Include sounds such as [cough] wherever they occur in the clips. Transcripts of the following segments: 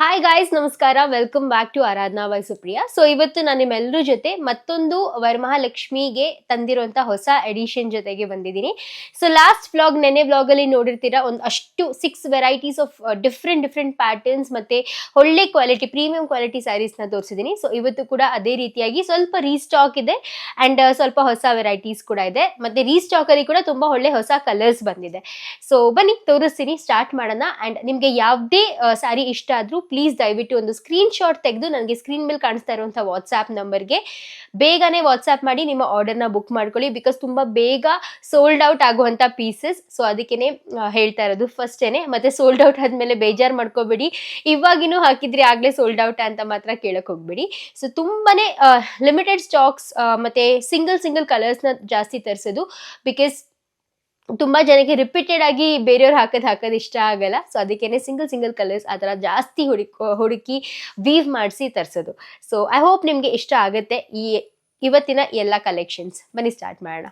Hi guys ನಮಸ್ಕಾರ. Welcome back to Aradhana Y Supriya so ಇವತ್ತು ನಾನು ನಿಮ್ಮೆಲ್ಲರ ಜೊತೆ ಮತ್ತೊಂದು ವರಮಹಾಲಕ್ಷ್ಮಿಗೆ ತಂದಿರುವಂತ ಹೊಸ ಎಡಿಷನ್ ಜೊತೆಗೆ ಬಂದಿದ್ದೀನಿ. ಸೊ ಲಾಸ್ಟ್ ವ್ಲಾಗ್ ನೆನೆ ವ್ಲಾಗಲ್ಲಿ ನೋಡಿರ್ತೀರಾ, ಒಂದು ಅಷ್ಟು six varieties of different different patterns ಮತ್ತೆ ಒಳ್ಳೆ ಕ್ವಾಲಿಟಿ ಪ್ರೀಮಿಯಂ ಕ್ವಾಲಿಟಿ ಸ್ಯಾರೀಸ್ನ ನ ತೋರಿಸಿದ್ದೀನಿ. ಸೊ ಇವತ್ತು ಕೂಡ ಅದೇ ರೀತಿಯಾಗಿ ಸ್ವಲ್ಪ ರೀಸ್ಟಾಕ್ ಇದೆ ಅಂಡ್ ಸ್ವಲ್ಪ ಹೊಸ ವೆರೈಟೀಸ್ ಕೂಡ ಇದೆ. ಮತ್ತೆ ರೀಸ್ಟಾಕಲ್ಲಿ ಕೂಡ ತುಂಬಾ ಒಳ್ಳೆ ಹೊಸ ಕಲರ್ಸ್ ಬಂದಿದೆ. ಸೊ ಬನ್ನಿ, ತೋರಿಸ್ತೀನಿ ಸ್ಟಾರ್ಟ್ ಮಾಡೋಣ. ಅಂಡ್ ನಿಮಗೆ ಯಾವುದೇ ಸ್ಯಾರಿ ಇಷ್ಟ ಆದ್ರೂ ಪ್ಲೀಸ್ ದಯವಿಟ್ಟು ಒಂದು ಸ್ಕ್ರೀನ್ ಶಾಟ್ ತೆಗೆದು ನನಗೆ ಸ್ಕ್ರೀನ್ ಮೇಲೆ ಕಾಣಿಸ್ತಾ ಇರುವಂಥ ವಾಟ್ಸ್ಆ್ಯಪ್ ನಂಬರ್ಗೆ ಬೇಗನೆ ವಾಟ್ಸಾಪ್ ಮಾಡಿ ನಿಮ್ಮ ಆರ್ಡರ್ನ ಬುಕ್ ಮಾಡ್ಕೊಳ್ಳಿ ಬಿಕಾಸ್ ತುಂಬಾ ಬೇಗ ಸೋಲ್ಡ್ ಔಟ್ ಆಗುವಂತ ಪೀಸಸ್ ಸೊ ಅದಕ್ಕೇನೆ ಹೇಳ್ತಾ ಇರೋದು ಫಸ್ಟೇನೆ ಮತ್ತೆ ಸೋಲ್ಡ್ ಔಟ್ ಆದ್ಮೇಲೆ ಬೇಜಾರು ಮಾಡ್ಕೋಬೇಡಿ. ಇವಾಗಿನೂ ಹಾಕಿದ್ರೆ ಆಗ್ಲೇ ಸೋಲ್ಡ್ ಔಟ್ ಅಂತ ಮಾತ್ರ ಕೇಳಕ್ ಹೋಗ್ಬೇಡಿ. ಸೊ ತುಂಬಾನೇ ಲಿಮಿಟೆಡ್ ಸ್ಟಾಕ್ಸ್ ಮತ್ತೆ ಸಿಂಗಲ್ ಸಿಂಗಲ್ ಕಲರ್ಸ್ನ ಜಾಸ್ತಿ ತರಿಸೋದು ಬಿಕಾಸ್ ತುಂಬಾ ಜನಕ್ಕೆ ರಿಪೀಟೆಡ್ ಆಗಿ ಬೇರೆಯವ್ರು ಹಾಕೋದು ಹಾಕೋದು ಇಷ್ಟ ಆಗಲ್ಲ. ಸೊ ಅದಕ್ಕೇನೆ ಸಿಂಗಲ್ ಸಿಂಗಲ್ ಕಲರ್ಸ್ ಆ ಥರ ಜಾಸ್ತಿ ಹುಡುಕಿ ಹುಡುಕಿ ವೀವ್ ಮಾಡಿಸಿ ತರಿಸೋದು. ಸೊ ಐ ಹೋಪ್ ನಿಮಗೆ ಇಷ್ಟ ಆಗುತ್ತೆ ಈ ಇವತ್ತಿನ ಎಲ್ಲ ಕಲೆಕ್ಷನ್ಸ್ ಬನ್ನಿ ಸ್ಟಾರ್ಟ್ ಮಾಡೋಣ.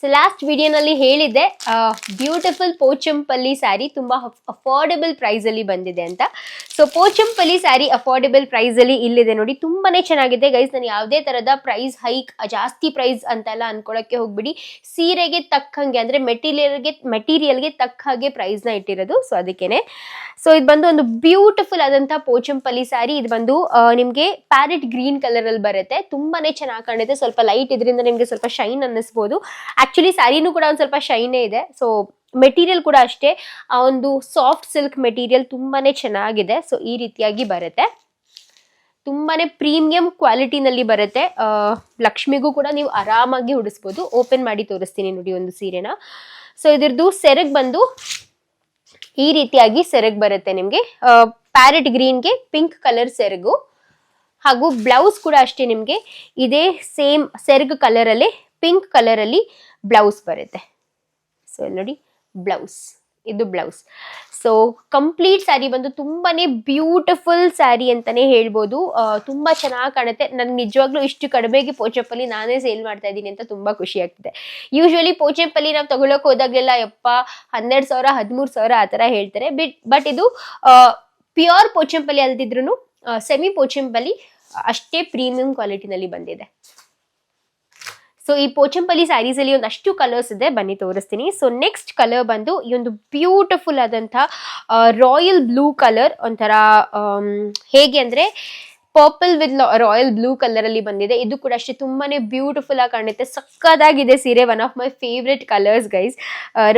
ಸೊ ಲಾಸ್ಟ್ ವಿಡಿಯೋನಲ್ಲಿ ಹೇಳಿದ್ದೆ ಬ್ಯೂಟಿಫುಲ್ ಪೋಚಂಪಲ್ಲಿ ಸ್ಯಾರಿ ತುಂಬ ಅಫೋರ್ಡೆಬಲ್ ಪ್ರೈಸಲ್ಲಿ ಬಂದಿದೆ ಅಂತ. ಸೊ ಪೋಚಂಪಲ್ಲಿ ಸ್ಯಾರಿ ಅಫೋರ್ಡೆಬಲ್ ಪ್ರೈಸಲ್ಲಿ ಇಲ್ಲಿದೆ ನೋಡಿ, ತುಂಬಾನೇ ಚೆನ್ನಾಗಿದೆ. ಗೈಸ್ ನಾನು ಯಾವುದೇ ಥರದ ಪ್ರೈಸ್ ಹೈಕ್ ಜಾಸ್ತಿ ಪ್ರೈಸ್ ಅಂತೆಲ್ಲ ಅನ್ಕೊಳಕ್ಕೆ ಹೋಗ್ಬಿಡಿ. ಸೀರೆಗೆ ತಕ್ಕಂಗೆ, ಅಂದರೆ ಮೆಟೀರಿಯಲ್ಗೆ ಮೆಟೀರಿಯಲ್ಗೆ ತಕ್ಕ ಹಾಗೆ ಪ್ರೈಸ್ನ ಇಟ್ಟಿರೋದು. ಸೊ ಅದಕ್ಕೇನೆ. ಸೊ ಇದು ಬಂದು ಒಂದು ಬ್ಯೂಟಿಫುಲ್ ಆದಂಥ ಪೋಚಂಪಲ್ಲಿ ಸ್ಯಾರಿ ಇದು ಬಂದು ನಿಮಗೆ ಪ್ಯಾರೆಟ್ ಗ್ರೀನ್ ಕಲರ್ ಅಲ್ಲಿ ಬರುತ್ತೆ. ತುಂಬಾನೇ ಚೆನ್ನಾಗಿ ಕಾಣುತ್ತೆ. ಸ್ವಲ್ಪ ಲೈಟ್ ಇದರಿಂದ ನಿಮಗೆ ಸ್ವಲ್ಪ ಶೈನ್ ಅನ್ನಿಸ್ಬೋದು. ಆಕ್ಚುಲಿ ಸ್ಯಾರಿನೂ ಕೂಡ ಒಂದು ಸ್ವಲ್ಪ ಶೈನೇ ಇದೆ. ಸೊ ಮೆಟೀರಿಯಲ್ ಕೂಡ ಅಷ್ಟೇ. ಆ ಒಂದು ಸಾಫ್ಟ್ ಸಿಲ್ಕ್ ಮೆಟೀರಿಯಲ್ ತುಂಬಾನೇ ಚೆನ್ನಾಗಿದೆ. ಸೊ ಈ ರೀತಿಯಾಗಿ ಬರುತ್ತೆ. ತುಂಬಾನೇ ಪ್ರೀಮಿಯಂ ಕ್ವಾಲಿಟಿನಲ್ಲಿ ಬರುತ್ತೆ. ಲಕ್ಷ್ಮಿಗೂ ಕೂಡ ನೀವು ಆರಾಮಾಗಿ ಉಡಿಸ್ಬೋದು. ಓಪನ್ ಮಾಡಿ ತೋರಿಸ್ತೀನಿ ನೋಡಿ ಒಂದು ಸೀರೆನ. ಸೊ ಇದ್ರದ್ದು ಸೆರಗ್ ಬಂದು ಈ ರೀತಿಯಾಗಿ ಸೆರಗ್ ಬರುತ್ತೆ ನಿಮಗೆ. ಪ್ಯಾರೆಟ್ ಗ್ರೀನ್ಗೆ ಪಿಂಕ್ ಕಲರ್ ಸೆರಗು. ಹಾಗೂ ಬ್ಲೌಸ್ ಕೂಡ ಅಷ್ಟೇ ನಿಮಗೆ. ಇದೇ ಸೇಮ್ ಸೆರಗ್ ಕಲರಲ್ಲಿ ಪಿಂಕ್ ಕಲರಲ್ಲಿ ಬ್ಲೌಸ್ ಬರುತ್ತೆ. ಸೊ ಇಲ್ಲಿ ನೋಡಿ, ಬ್ಲೌಸ್. ಇದು ಬ್ಲೌಸ್. ಸೊ ಕಂಪ್ಲೀಟ್ ಸ್ಯಾರಿ ಬಂದು ತುಂಬಾನೇ ಬ್ಯೂಟಿಫುಲ್ ಸ್ಯಾರಿ ಅಂತಾನೆ ಹೇಳ್ಬೋದು. ತುಂಬಾ ಚೆನ್ನಾಗಿ ಕಾಣುತ್ತೆ. ನನ್ಗೆ ನಿಜವಾಗ್ಲೂ ಇಷ್ಟು ಕಡಿಮೆಗೆ ಪೋಚಪ್ಪಲ್ಲಿ ನಾನೇ ಸೇಲ್ ಮಾಡ್ತಾ ಇದ್ದೀನಿ ಅಂತ ತುಂಬಾ ಖುಷಿ ಆಗ್ತಿದೆ. ಯೂಶ್ವಲಿ ಪೋಚೆಪಲ್ಲಿ ನಾವು ತಗೊಳಕ್ ಹೋದಾಗ್ಲೆಲ್ಲ ಯಪ್ಪ, ಹನ್ನೆರಡು ಸಾವಿರ, ಹದಿಮೂರು ಸಾವಿರ ಆ ಥರ ಹೇಳ್ತಾರೆ. ಬಿಟ್ ಬಟ್ ಇದು ಪ್ಯೂರ್ ಪೋಚಂಪಲ್ಲಿ ಅಲ್ದಿದ್ರು ಸೆಮಿ ಪೋಚಂಪಲ್ಲಿ ಅಷ್ಟೇ ಪ್ರೀಮಿಯಂ ಕ್ವಾಲಿಟಿನಲ್ಲಿ ಬಂದಿದೆ. ಸೊ ಈ ಪೋಚಂಪಲ್ಲಿ ಸ್ಯಾರೀಸ್ ಅಲ್ಲಿ ಅಷ್ಟು ಕಲರ್ಸ್ ಇದೆ. ಬನ್ನಿ ತೋರಿಸ್ತೀನಿ. ಸೊ ನೆಕ್ಸ್ಟ್ ಕಲರ್ ಬಂದು ಈ ಒಂದು ಬ್ಯೂಟಿಫುಲ್ ಆದಂಥ ರಾಯಲ್ ಬ್ಲೂ ಕಲರ್ ಒಂಥರ ಹೇಗೆ ಅಂದ್ರೆ purple with royal blue colour ಅಲ್ಲಿ ಬಂದಿದೆ. ಇದು ಕೂಡ ಅಷ್ಟೇ ತುಂಬಾನೇ ಬ್ಯೂಟಿಫುಲ್ ಆಗಿ ಕಾಣುತ್ತೆ. ಸಕ್ಕದಾಗಿದೆ ಸೀರೆ one of my favourite colours guys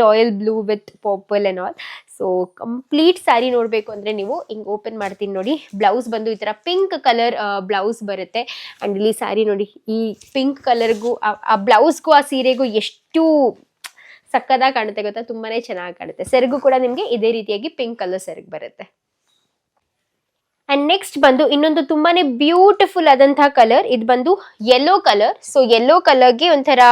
royal blue with purple and all so complete sari ನೋಡಬೇಕು ಅಂದರೆ ನೀವು ಹಿಂಗೆ ಓಪನ್ ಮಾಡ್ತೀನಿ ನೋಡಿ. ಬ್ಲೌಸ್ ಬಂದು ಈ ಥರ ಪಿಂಕ್ ಕಲರ್ ಬ್ಲೌಸ್ ಬರುತ್ತೆ. ಆ್ಯಂಡ್ ಇಲ್ಲಿ ಸ್ಯಾರಿ ನೋಡಿ, ಈ ಪಿಂಕ್ ಕಲರ್ಗೂ ಆ ಬ್ಲೌಸ್ಗೂ ಆ ಸೀರೆಗೂ ಎಷ್ಟು ಸಕ್ಕದಾಗಿ ಕಾಣುತ್ತೆ ಗೊತ್ತಾ? ತುಂಬಾ ಚೆನ್ನಾಗಿ ಕಾಣುತ್ತೆ. ಸೆರಗು ಕೂಡ ನಿಮಗೆ ಇದೇ ರೀತಿಯಾಗಿ ಪಿಂಕ್ ಕಲರ್ ಸೆರಗು ಬರುತ್ತೆ. ಅಂಡ್ ನೆಕ್ಸ್ಟ್ ಬಂದು ಇನ್ನೊಂದು ತುಂಬಾನೇ ಬ್ಯೂಟಿಫುಲ್ ಆದಂತಹ ಕಲರ್ ಇದು ಬಂದು ಯೆಲ್ಲೋ ಕಲರ್ ಸೊ ಯೆಲ್ಲೋ ಕಲರ್ಗೆ ಒಂಥರ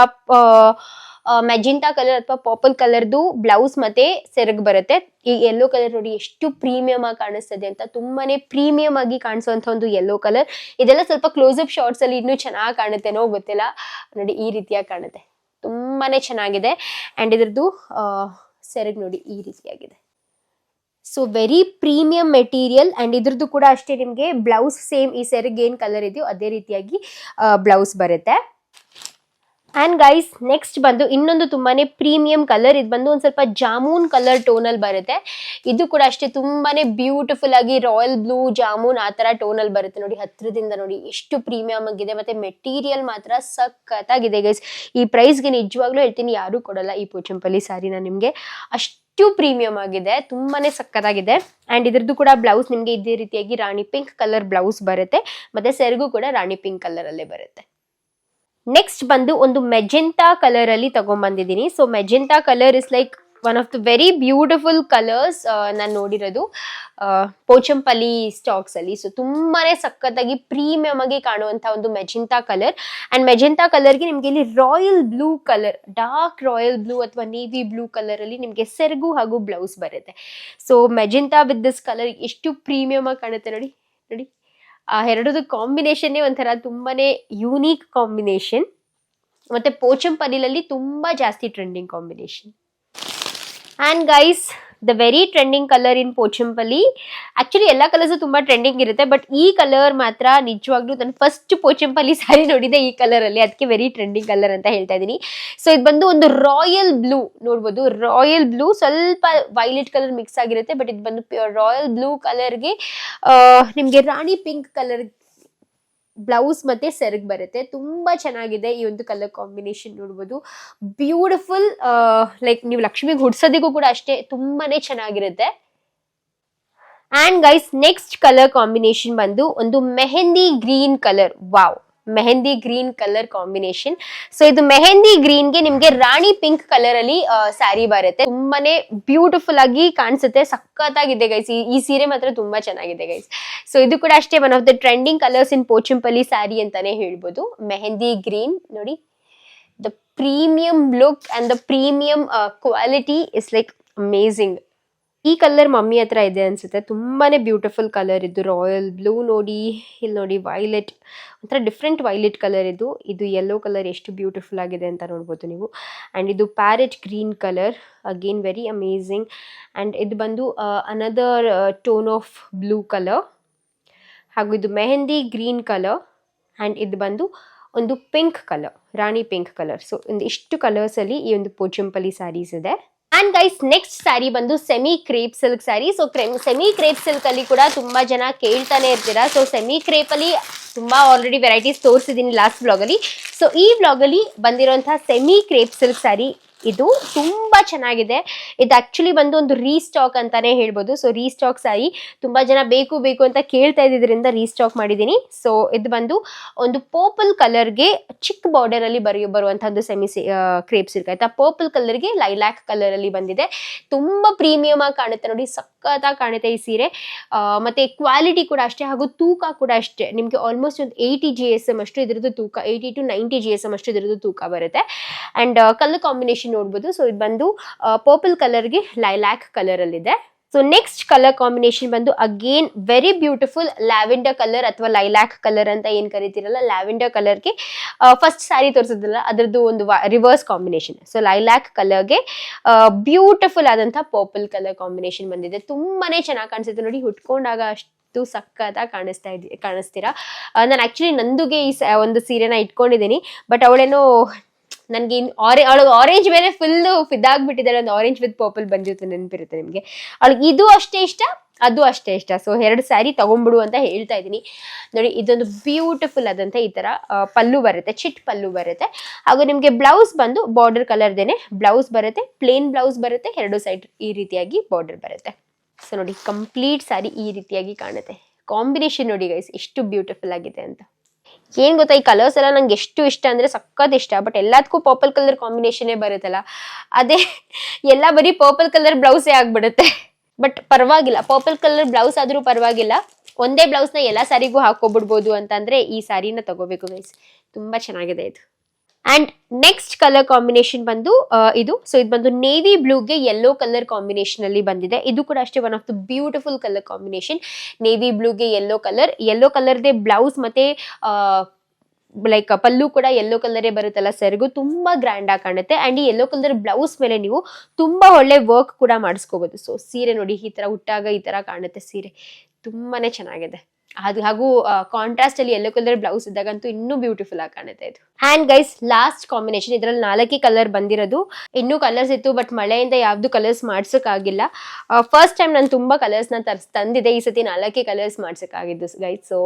ಮೆಜಿಂಟಾ ಕಲರ್ ಅಥವಾ ಪರ್ಪಲ್ ಕಲರ್ದು ಬ್ಲೌಸ್ ಮತ್ತೆ ಸೆರಗ್ ಬರುತ್ತೆ. ಈ ಯೆಲ್ಲೋ ಕಲರ್ ನೋಡಿ ಎಷ್ಟು ಪ್ರೀಮಿಯಂ ಆಗಿ ಕಾಣಿಸ್ತದೆ ಅಂತ ತುಂಬಾನೇ ಪ್ರೀಮಿಯಂ ಆಗಿ ಕಾಣಿಸುವಂತ ಒಂದು ಯೆಲ್ಲೋ ಕಲರ್ ಇದೆಲ್ಲ ಸ್ವಲ್ಪ ಕ್ಲೋಸ್ ಅಪ್ ಶಾರ್ಟ್ಸ್ ಅಲ್ಲಿ ಇನ್ನೂ ಚೆನ್ನಾಗಿ ಕಾಣುತ್ತೇನೋ ಗೊತ್ತಿಲ್ಲ. ನೋಡಿ ಈ ರೀತಿಯಾಗಿ ಕಾಣುತ್ತೆ. ತುಂಬಾನೇ ಚೆನ್ನಾಗಿದೆ. ಅಂಡ್ ಇದ್ರದ್ದು ಸೆರಗ್ ನೋಡಿ ಈ ರೀತಿಯಾಗಿದೆ. So very premium material and ಇದ್ರದ್ದು ಕೂಡ ಅಷ್ಟೇ ನಿಮಗೆ ಬ್ಲೌಸ್ ಸೇಮ್ ಈ ಸೆರಿಗೆ ಏನು ಕಲರ್ ಇದೆಯೋ ಅದೇ ರೀತಿಯಾಗಿ ಬ್ಲೌಸ್ ಬರುತ್ತೆ. ಆ್ಯಂಡ್ ಗೈಸ್ ನೆಕ್ಸ್ಟ್ ಬಂದು ಇನ್ನೊಂದು ತುಂಬಾ ಪ್ರೀಮಿಯಂ ಕಲರ್ ಇದು ಬಂದು ಒಂದು ಸ್ವಲ್ಪ ಜಾಮೂನ್ ಕಲರ್ ಟೋನಲ್ಲಿ ಬರುತ್ತೆ. ಇದು ಕೂಡ ಅಷ್ಟೇ ತುಂಬಾ ಬ್ಯೂಟಿಫುಲ್ ಆಗಿ ರಾಯಲ್ ಬ್ಲೂ ಜಾಮೂನ್ ಆ ಥರ ಟೋನಲ್ಲಿ ಬರುತ್ತೆ ನೋಡಿ ಹತ್ತಿರದಿಂದ ನೋಡಿ, ಎಷ್ಟು ಪ್ರೀಮಿಯಮ್ ಆಗಿದೆ. ಮತ್ತು ಮೆಟೀರಿಯಲ್ ಮಾತ್ರ ಸಖತ್ತಾಗಿದೆ ಗೈಸ್ ಈ ಪ್ರೈಸ್ಗೆ ನಿಜವಾಗ್ಲೂ ಹೇಳ್ತೀನಿ, ಯಾರೂ ಕೊಡೋಲ್ಲ ಈ ಪೋಚಂಪಲ್ಲಿ ಸ್ಯಾರಿನ ನಿಮಗೆ. ಅಷ್ಟು ಪ್ರೀಮಿಯಂ ಆಗಿದೆ, ತುಂಬಾನೇ ಸಕ್ಕತ್ತಾಗಿದೆ. ಅಂಡ್ ಇದ್ರದ್ದು ಕೂಡ ಬ್ಲೌಸ್ ನಿಮಗೆ ಇದೇ ರೀತಿಯಾಗಿ ರಾಣಿ ಪಿಂಕ್ ಕಲರ್ ಬ್ಲೌಸ್ ಬರುತ್ತೆ. ಮತ್ತೆ ಸೆರಗು ಕೂಡ ರಾಣಿ ಪಿಂಕ್ ಕಲರ್ ಅಲ್ಲೇ ಬರುತ್ತೆ. ನೆಕ್ಸ್ಟ್ ಬಂದು ಒಂದು ಮೆಜೆಂಟಾ ಕಲರ್ ಅಲ್ಲಿ ತಗೊಂಡ್ಬಂದಿದ್ದೀನಿ. So magenta colour is like one of the very beautiful colours ನಾನು ನೋಡಿರೋದು ಪೋಚಂಪಲ್ಲಿ ಸ್ಟಾಕ್ಸ್ ಅಲ್ಲಿ. ಸೊ ತುಂಬಾನೇ ಸಖತ್ತಾಗಿ ಪ್ರೀಮಿಯಮ್ ಆಗಿ ಕಾಣುವಂತ ಒಂದು ಮೆಜೆಂಟಾ ಕಲರ್ ಅಂಡ್ ಮೆಜೆಂಟಾ ಕಲರ್ಗೆ ನಿಮ್ಗೆ ಇಲ್ಲಿ royal blue colour dark royal blue ಅಥವಾ ನೇವಿ ಬ್ಲೂ ಕಲರ್ ಅಲ್ಲಿ ನಿಮ್ಗೆ ಸೆರಗು ಹಾಗೂ ಬ್ಲೌಸ್ ಬರುತ್ತೆ. So magenta with this colour ಎಷ್ಟು ಪ್ರೀಮಿಯಮ್ ಆಗಿ ಕಾಣುತ್ತೆ ನೋಡಿ ನೋಡಿ. ಆ, ಎರಡದು ಕಾಂಬಿನೇಷನ್ನೇ ಒಂಥರ ತುಂಬಾನೇ ಯೂನೀಕ್ ಕಾಂಬಿನೇಷನ್ ಮತ್ತೆ ಪೋಚಂಪಲ್ಲಿಲಲ್ಲಿ ತುಂಬಾ ಜಾಸ್ತಿ trending combination and guys the very trending colour in Pochampalli actually ಎಲ್ಲ ಕಲರ್ಸು ತುಂಬ ಟ್ರೆಂಡಿಂಗ್ ಇರುತ್ತೆ ಬಟ್ ಈ ಕಲರ್ ಮಾತ್ರ ನಿಜವಾಗ್ಲೂ ನಾನು ಫಸ್ಟ್ ಪೋಚಂಪಲ್ಲಿ ಸ್ಯಾರಿ ನೋಡಿದೆ ಈ ಕಲರಲ್ಲಿ ಅದಕ್ಕೆ ವೆರಿ ಟ್ರೆಂಡಿಂಗ್ ಕಲರ್ ಅಂತ ಹೇಳ್ತಾ ಇದ್ದೀನಿ. ಸೊ ಇದು ಬಂದು ಒಂದು ರಾಯಲ್ ಬ್ಲೂ ನೋಡ್ಬೋದು. ರಾಯಲ್ ಬ್ಲೂ ಸ್ವಲ್ಪ ವೈಲೆಟ್ ಕಲರ್ ಮಿಕ್ಸ್ ಆಗಿರುತ್ತೆ ಬಟ್ ಇದು ಬಂದು ಪ್ಯೂರ್ ರಾಯಲ್ ಬ್ಲೂ ಕಲರ್ಗೆ ನಿಮಗೆ ರಾಣಿ ಪಿಂಕ್ ಕಲರ್ ಬ್ಲೌಸ್ ಮತ್ತೆ ಸೆರಗ್ ಬರುತ್ತೆ. ತುಂಬಾ ಚೆನ್ನಾಗಿದೆ ಈ ಒಂದು ಕಲರ್ ಕಾಂಬಿನೇಷನ್ ನೋಡ್ಬೋದು. ಬ್ಯೂಟಿಫುಲ್ ಲೈಕ್ ನೀವು ಲಕ್ಷ್ಮಿಗೆ ಹುಡ್ಸೋದಿಗೂ ಕೂಡ ಅಷ್ಟೇ ತುಂಬಾನೇ ಚೆನ್ನಾಗಿರುತ್ತೆ. And guys next colour combination ಬಂದು ಒಂದು mehndi green colour wow mehndi green colour combination. So ಇದು ಮೆಹಂದಿ ಗ್ರೀನ್ಗೆ ನಿಮ್ಗೆ ರಾಣಿ ಪಿಂಕ್ ಕಲರ್ ಅಲ್ಲಿ ಸ್ಯಾರಿ ಬರುತ್ತೆ. ತುಂಬಾನೇ ಬ್ಯೂಟಿಫುಲ್ ಆಗಿ ಕಾಣಿಸುತ್ತೆ. ಸಖತ್ತಾಗಿದೆ ಗೈಸ್ ಈ ಸೀರೆ ಮಾತ್ರ ತುಂಬಾ ಚೆನ್ನಾಗಿದೆ ಗೈಸ್ ಸೊ ಇದು ಕೂಡ ಅಷ್ಟೇ one of the trending colours in Pochampalli sari ಅಂತಾನೆ ಹೇಳ್ಬೋದು. ಮೆಹಂದಿ ಗ್ರೀನ್, ನೋಡಿ. The premium look and the premium quality is like amazing ಈ ಕಲರ್ ಮಮ್ಮಿ ಹತ್ರ ಇದೆ ಅನ್ಸುತ್ತೆ. ತುಂಬಾನೇ ಬ್ಯೂಟಿಫುಲ್ ಕಲರ್ ಇದು ರಾಯಲ್ ಬ್ಲೂ ನೋಡಿ, ಇಲ್ಲಿ ನೋಡಿ ವೈಲೆಟ್ ಒಂಥರ ಡಿಫ್ರೆಂಟ್ ವೈಲೆಟ್ ಕಲರ್ ಇದು ಇದು ಯೆಲ್ಲೋ ಕಲರ್ ಎಷ್ಟು ಬ್ಯೂಟಿಫುಲ್ ಆಗಿದೆ ಅಂತ ನೋಡ್ಬೋದು ನೀವು. ಆ್ಯಂಡ್ ಇದು parrot green colour again very amazing and ಇದು ಬಂದು another tone of blue colour ಹಾಗೂ ಇದು ಮೆಹಂದಿ ಗ್ರೀನ್ ಕಲರ್ ಆ್ಯಂಡ್ ಇದು ಬಂದು ಒಂದು pink colour rani pink colour so ಒಂದು ಇಷ್ಟು ಕಲರ್ಸಲ್ಲಿ ಈ ಒಂದು ಪೋಚಂಪಲ್ಲಿ ಸ್ಯಾರೀಸ್ ಇದೆ. ಆ್ಯಂಡ್ ಗೈಸ್ ನೆಕ್ಸ್ಟ್ ಸ್ಯಾರಿ ಬಂದು semi crepe silk sari so semi crepe silk ಅಲ್ಲಿ ಕೂಡ ತುಂಬಾ ಜನ ಕೇಳ್ತಾನೆ ಇರ್ತೀರಾ. ಸೊ ಸೆಮಿ ಕ್ರೇಪ್ ಅಲ್ಲಿ ತುಂಬಾ ಆಲ್ರೆಡಿ ವೆರೈಟೀಸ್ ತೋರಿಸಿದ್ದೀನಿ ಲಾಸ್ಟ್ ಬ್ಲಾಗಲ್ಲಿ ಸೊ ಈ ಬ್ಲಾಗಲ್ಲಿ ಬಂದಿರುವಂತಹ ಸೆಮಿ ಕ್ರೇಪ್ ಸಿಲ್ಕ್ ಸ್ಯಾರಿ ಇದು ತುಂಬಾ ಚೆನ್ನಾಗಿದೆ. ಇದು ಆಕ್ಚುಲಿ ಬಂದು ಒಂದು ರೀಸ್ಟಾಕ್ ಅಂತಾನೆ ಹೇಳ್ಬೋದು. ಸೊ ರೀಸ್ಟಾಕ್ ಸಾರಿ ತುಂಬಾ ಜನ ಬೇಕು ಬೇಕು ಅಂತ ಕೇಳ್ತಾ ಇದ್ದಿದ್ರಿಂದ ರೀಸ್ಟಾಕ್ ಮಾಡಿದ್ದೀನಿ. ಸೊ ಇದು ಬಂದು ಒಂದು ಪರ್ಪಲ್ ಕಲರ್ಗೆ ಚಿಕ್ಕ ಬಾರ್ಡರ್ ಅಲ್ಲಿ ಬರೆಯ, ಬರುವಂತಹದ್ದು ಸೆಮಿ ಕ್ರೇಪ್ ಸಿಲ್ಕ್ ಆಯ್ತಾ? ಪರ್ಪಲ್ ಕಲರ್ಗೆ ಲೈಲ್ಯಾಕ್ ಕಲರ್ ಅಲ್ಲಿ ಬಂದಿದೆ. ತುಂಬಾ ಪ್ರೀಮಿಯಂ ಆಗಿ ಕಾಣುತ್ತೆ ನೋಡಿ, ಸಖತ್ತಾಗಿ ಕಾಣುತ್ತೆ ಈ ಸೀರೆ. ಮತ್ತೆ ಕ್ವಾಲಿಟಿ ಕೂಡ ಅಷ್ಟೇ, ಹಾಗೂ ತೂಕ ಕೂಡ ಅಷ್ಟೇ. ನಿಮಗೆ ಆಲ್ಮೋಸ್ಟ್ ಒಂದು ಏಯ್ಟಿ ಜಿ ಎಸ್ ಎಂ ಅಷ್ಟು ಇದ್ರದ್ದು ತೂಕ eighty to ninety G S M ಅಷ್ಟು ಇದ್ರದ್ದು ತೂಕ ಬರುತ್ತೆ. ಅಂಡ್ ಕಲರ್ ಕಾಂಬಿನೇಷನ್ ನೋಡ್ಬೋದು. ಸೊ ಇದು ಬಂದು ಪರ್ಪಲ್ ಕಲರ್ಗೆ ಲೈಲ್ಯಾಕ್ ಕಲರ್ ಅಲ್ಲಿದೆ. ಸೊ ನೆಕ್ಸ್ಟ್ ಕಲರ್ ಕಾಂಬಿನೇಷನ್ ಬಂದು again very beautiful lavender colour ಅಥವಾ ಲೈಲ್ಯಾಕ್ ಕಲರ್ ಅಂತ ಏನ್ ಕರಿತೀರಲ್ಲ? ಲ್ಯಾವೆಂಡರ್ ಕಲರ್ಗೆ ಫಸ್ಟ್ ಸ್ಯಾರಿ ತೋರಿಸಿದ್ರಲ್ಲ, ಅದರದ್ದು ಒಂದು ರಿವರ್ಸ್ ಕಾಂಬಿನೇಷನ್ ಸೊ ಲೈಲ್ಯಾಕ್ ಕಲರ್ಗೆ ಬ್ಯೂಟಿಫುಲ್ ಆದಂಥ ಪರ್ಪಲ್ ಕಲರ್ ಕಾಂಬಿನೇಷನ್ ಬಂದಿದೆ. ತುಂಬಾನೇ ಚೆನ್ನಾಗಿ ಕಾಣಿಸುತ್ತೆ ನೋಡಿ. ಹುಟ್ಕೊಂಡಾಗ ಅಷ್ಟು ಸಕ್ಕತ್ತಾಗಿ ಕಾಣಿಸ್ತಾ ಇದ್, ಕಾಣಿಸ್ತೀರಾ? ನಾನು ಆಕ್ಚುಲಿ ನಂದುಗೆ ಈ ಒಂದು ಸೀರೆನ ಇಟ್ಕೊಂಡಿದ್ದೀನಿ ಬಟ್ ಅವಳೇನೋ ನನಗೆ ಆರೆ ಅವಳಿಗೆ ಆರೆಂಜ್ ಮೇಲೆ ಫುಲ್ ಫಿದ್ದಾಗ್ಬಿಟ್ಟಿದ್ದಾಳೆ ಒಂದು ಆರೆಂಜ್ ವಿತ್ ಪರ್ಪಲ್ ಬಂದಿತ್ತು ನೆನಪಿರುತ್ತೆ ನಿಮಗೆ. ಅವಳಿಗೆ ಇದು ಅಷ್ಟೇ ಇಷ್ಟ, ಅದು ಅಷ್ಟೇ ಇಷ್ಟ. ಸೊ ಎರಡು ಸ್ಯಾರಿ ತಗೊಂಡ್ಬಿಡು ಅಂತ ಹೇಳ್ತಾ ಇದ್ದೀನಿ. ನೋಡಿ, ಇದೊಂದು ಬ್ಯೂಟಿಫುಲ್ ಆದಂಥ ಈ ಥರ ಪಲ್ಲು ಬರುತ್ತೆ, ಚಿಟ್ ಪಲ್ಲು ಬರುತ್ತೆ. ಹಾಗೂ ನಿಮಗೆ ಬ್ಲೌಸ್ ಬಂದು ಬಾರ್ಡರ್ ಕಲರ್ದೇನೆ ಬ್ಲೌಸ್ ಬರುತ್ತೆ ಪ್ಲೇನ್ ಬ್ಲೌಸ್ ಬರುತ್ತೆ, ಎರಡು ಸೈಡ್ ಈ ರೀತಿಯಾಗಿ ಬಾರ್ಡರ್ ಬರುತ್ತೆ. ಸೊ ನೋಡಿ ಕಂಪ್ಲೀಟ್ ಸ್ಯಾರಿ ಈ ರೀತಿಯಾಗಿ ಕಾಣುತ್ತೆ. ಕಾಂಬಿನೇಷನ್ ನೋಡಿ ಗೈಸ್ ಎಷ್ಟು ಬ್ಯೂಟಿಫುಲ್ ಆಗಿದೆ ಅಂತ. ಏನ್ ಗೊತ್ತಾ, ಈ ಕಲರ್ಸ್ ಎಲ್ಲ ನಂಗೆ ಎಷ್ಟು ಇಷ್ಟ ಅಂದ್ರೆ ಸಖತ್ ಇಷ್ಟ ಬಟ್ ಎಲ್ಲದಕ್ಕೂ ಪರ್ಪಲ್ ಕಲರ್ ಕಾಂಬಿನೇಷನ್ ಬರುತ್ತಲ್ಲ. ಅದೇ, ಎಲ್ಲ ಬರೀ ಪರ್ಪಲ್ ಕಲರ್ ಬ್ಲೌಸೇ ಆಗ್ಬಿಡುತ್ತೆ. ಬಟ್ ಪರವಾಗಿಲ್ಲ ಪರ್ಪಲ್ ಕಲರ್ ಬ್ಲೌಸ್ ಆದ್ರೂ ಪರವಾಗಿಲ್ಲ. ಒಂದೇ ಬ್ಲೌಸ್ನ ಎಲ್ಲ ಸಾರಿಗೂ ಹಾಕೋಬಿಡ್ಬೋದು ಅಂತಂದ್ರೆ ಈ ಸಾರಿನ ತಗೋಬೇಕು ಗೈಸ್ ತುಂಬಾ ಚೆನ್ನಾಗಿದೆ ಇದು. ಅಂಡ್ ನೆಕ್ಸ್ಟ್ ಕಲರ್ ಕಾಂಬಿನೇಷನ್ ಬಂದು ಇದು. ಸೊ ಇದು ಬಂದು ನೇವಿ ಬ್ಲೂಗೆ ಯೆಲ್ಲೋ ಕಲರ್ ಕಾಂಬಿನೇಷನ್ ಅಲ್ಲಿ ಬಂದಿದೆ. ಇದು ಕೂಡ ಅಷ್ಟೇ one of the beautiful colour combination navy ಬ್ಲೂಗೆ yellow colour yellow ಕಲರ್ದೇ ಬ್ಲೌಸ್ ಮತ್ತೆ ಲೈಕ್ ಪಲ್ಲು ಕೂಡ ಯೆಲ್ಲೋ ಕಲರೇ ಬರುತ್ತಲ್ಲ, ಸೆರಗು ತುಂಬಾ ಗ್ರ್ಯಾಂಡ್ ಆಗಿ ಕಾಣುತ್ತೆ. ಅಂಡ್ ಈ ಯೆಲ್ಲೋ ಕಲರ್ ಬ್ಲೌಸ್ ಮೇಲೆ ನೀವು ತುಂಬಾ ಒಳ್ಳೆ ವರ್ಕ್ ಕೂಡ ಮಾಡಿಸ್ಕೋಬಹುದು ಸೊ ಸೀರೆ ನೋಡಿ, ಈ ತರ ಹುಟ್ಟಾಗ ಈ ತರ ಕಾಣುತ್ತೆ ಸೀರೆ. ತುಂಬಾನೇ ಚೆನ್ನಾಗಿದೆ. ಅದು ಹಾಗೂ ಕಾಂಟ್ರಾಸ್ಟ್ ಅಲ್ಲಿ ಎಲ್ಲೋ ಕಲರ್ ಬ್ಲೌಸ್ ಇದ್ದಾಗಂತೂ ಇನ್ನೂ ಬ್ಯೂಟಿಫುಲ್ ಆಗಿ ಕಾಣುತ್ತೆ ಇದು. ಹ್ಯಾಂಡ್ ಗೈಸ್ ಲಾಸ್ಟ್ ಕಾಂಬಿನೇಷನ್ ಇದರಲ್ಲಿ ನಾಲ್ಕೇ ಕಲರ್ ಬಂದಿರೋದು. ಇನ್ನೂ ಕಲರ್ಸ್ ಇತ್ತು ಬಟ್ ಮಳೆಯಿಂದ ಯಾವ್ದು ಕಲರ್ಸ್ ಮಾಡ್ಸೋಕ್ಕಾಗಿಲ್ಲ. ಫಸ್ಟ್ ಟೈಮ್ ನಾನು ತುಂಬಾ ಕಲರ್ಸ್ನ ತರ್ಸ್, ತಂದಿದೆ. ಈ ಸತಿ ನಾಲ್ಕೇ ಕಲರ್ಸ್ ಮಾಡ್ಸೋಕ್ಕಾಗಿದ್ದು ಗೈಸ್ ಸೊ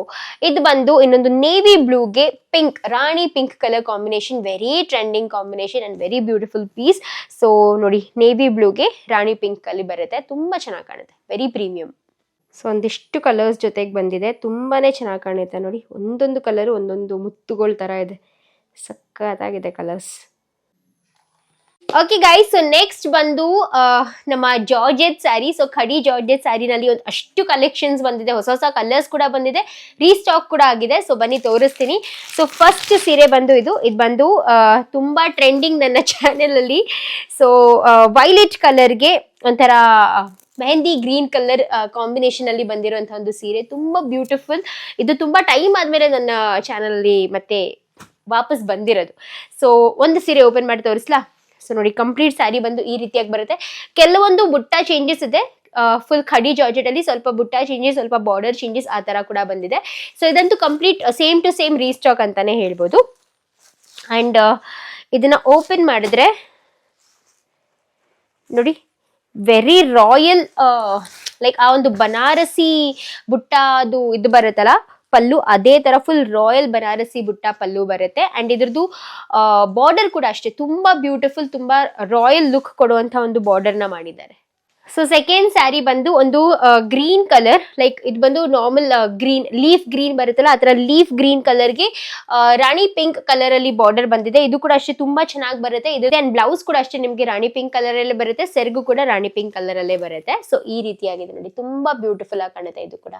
ಇದು ಬಂದು ಇನ್ನೊಂದು navy ಬ್ಲೂಗೆ pink rani pink colour combination very trending combination and very beautiful piece so ನೋಡಿ ನೇವಿ ಬ್ಲೂಗೆ ರಾಣಿ ಪಿಂಕ್ ಅಲ್ಲಿ ಬರುತ್ತೆ. ತುಂಬಾ ಚೆನ್ನಾಗಿ ಕಾಣುತ್ತೆ. ವೆರಿ ಪ್ರೀಮಿಯಂ ಸೊ ಒಂದಿಷ್ಟು ಕಲರ್ಸ್ ಜೊತೆಗೆ ಬಂದಿದೆ. ತುಂಬಾ ಚೆನ್ನಾಗಿ ಕಾಣುತ್ತೆ ನೋಡಿ. ಒಂದೊಂದು ಕಲರು ಒಂದೊಂದು ಮುತ್ತುಗಳ ಥರ ಇದೆ. ಸಖತ್ತಾಗಿದೆ colours okay guys so next ಬಂದು ನಮ್ಮ georgette sari so khadi georgette ಸ್ಯಾರಿನಲ್ಲಿ ಒಂದು ಅಷ್ಟು ಕಲೆಕ್ಷನ್ಸ್ ಬಂದಿದೆ. ಹೊಸ ಹೊಸ ಕಲರ್ಸ್ ಕೂಡ ಬಂದಿದೆ. ರೀಸ್ಟಾಕ್ ಕೂಡ ಆಗಿದೆ. ಸೊ ಬನ್ನಿ, ತೋರಿಸ್ತೀನಿ. ಸೊ ಫಸ್ಟ್ ಸೀರೆ ಬಂದು ಇದು. ಇದು ಬಂದು ತುಂಬ ತುಂಬಾ ಟ್ರೆಂಡಿಂಗ್ ನನ್ನ ಚಾನೆಲಲ್ಲಿ ಸೊ ವೈಲೆಟ್ ಕಲರ್ಗೆ ಒಂಥರ ಮೆಹಂದಿ ಗ್ರೀನ್ ಕಲರ್ ಕಾಂಬಿನೇಷನ್ ಅಲ್ಲಿ ಬಂದಿರುವಂತಹ ಒಂದು ಸೀರೆ. ತುಂಬಾ ಬ್ಯೂಟಿಫುಲ್ ಇದು ತುಂಬಾ ಟೈಮ್ ಆದ್ಮೇಲೆ ನನ್ನ ಚಾನಲ್ ಅಲ್ಲಿ ಮತ್ತೆ ವಾಪಸ್ ಬಂದಿರೋದು. ಸೊ ಒಂದು ಸೀರೆ ಓಪನ್ ಮಾಡಿ ತೋರಿಸ್ಲಾ? ಸೊ ನೋಡಿ ಕಂಪ್ಲೀಟ್ ಸ್ಯಾರಿ ಬಂದು ಈ ರೀತಿಯಾಗಿ ಬರುತ್ತೆ. ಕೆಲವೊಂದು ಬುಟ್ಟ ಚೇಂಜಸ್ ಇದೆ. ಫುಲ್ ಖಡಿ ಜಾರ್ಜೆಟ್ ಅಲ್ಲಿ ಸ್ವಲ್ಪ ಬುಟ್ಟ ಚೇಂಜಸ್ ಸ್ವಲ್ಪ ಬಾರ್ಡರ್ ಚೇಂಜಸ್ ಆ ತರ ಕೂಡ ಬಂದಿದೆ. ಸೊ ಇದಂತೂ complete same to same restock ಅಂತಾನೆ ಹೇಳ್ಬೋದು. ಅಂಡ್ ಇದನ್ನ ಓಪನ್ ಮಾಡಿದ್ರೆ, ನೋಡಿ ವೆರಿ ರಾಯಲ್ ಲೈಕ್ ಆ ಒಂದು ಬನಾರಸಿ ಬುಟ್ಟ ಅದು ಇದು ಬರುತ್ತಲ್ಲ, ಪಲ್ಲು, ಅದೇ ತರ ಫುಲ್ ರಾಯಲ್ ಬನಾರಸಿ ಬುಟ್ಟ ಪಲ್ಲು ಬರುತ್ತೆ. ಅಂಡ್ ಇದ್ರದ್ದು ಬಾರ್ಡರ್ ಕೂಡ ಅಷ್ಟೇ, ತುಂಬಾ ಬ್ಯೂಟಿಫುಲ್ ತುಂಬಾ ರಾಯಲ್ ಲುಕ್ ಕೊಡುವಂತ ಒಂದು ಬಾರ್ಡರ್ನ ಮಾಡಿದ್ದಾರೆ. ಸೊ ಸೆಕೆಂಡ್ ಸ್ಯಾರಿ ಬಂದು ಒಂದು ಗ್ರೀನ್ ಕಲರ್ ಲೈಕ್ ಇದು ಬಂದು ನಾರ್ಮಲ್ ಗ್ರೀನ್ ಲೀಫ್ ಗ್ರೀನ್ ಬರುತ್ತಲ್ಲ, ಆ ಥರ ಲೀಫ್ ಗ್ರೀನ್ ಕಲರ್ಗೆ ರಾಣಿ ಪಿಂಕ್ ಕಲರ್ ಅಲ್ಲಿ ಬಾರ್ಡರ್ ಬಂದಿದೆ. ಇದು ಕೂಡ ಅಷ್ಟೇ ತುಂಬಾ ಚೆನ್ನಾಗಿ ಬರುತ್ತೆ. ಇದು ಆ್ಯಂಡ್ ಬ್ಲೌಸ್ ಕೂಡ ಅಷ್ಟೇ ನಿಮಗೆ ರಾಣಿ ಪಿಂಕ್ ಕಲರ್ ಅಲ್ಲೇ ಬರುತ್ತೆ. ಸೆರಗು ಕೂಡ ರಾಣಿ ಪಿಂಕ್ ಕಲರ್ ಅಲ್ಲೇ ಬರುತ್ತೆ. ಸೊ ಈ ರೀತಿಯಾಗಿದೆ ನೋಡಿ. ತುಂಬಾ ಬ್ಯೂಟಿಫುಲ್ ಆಗಿ ಕಾಣುತ್ತೆ ಇದು ಕೂಡ.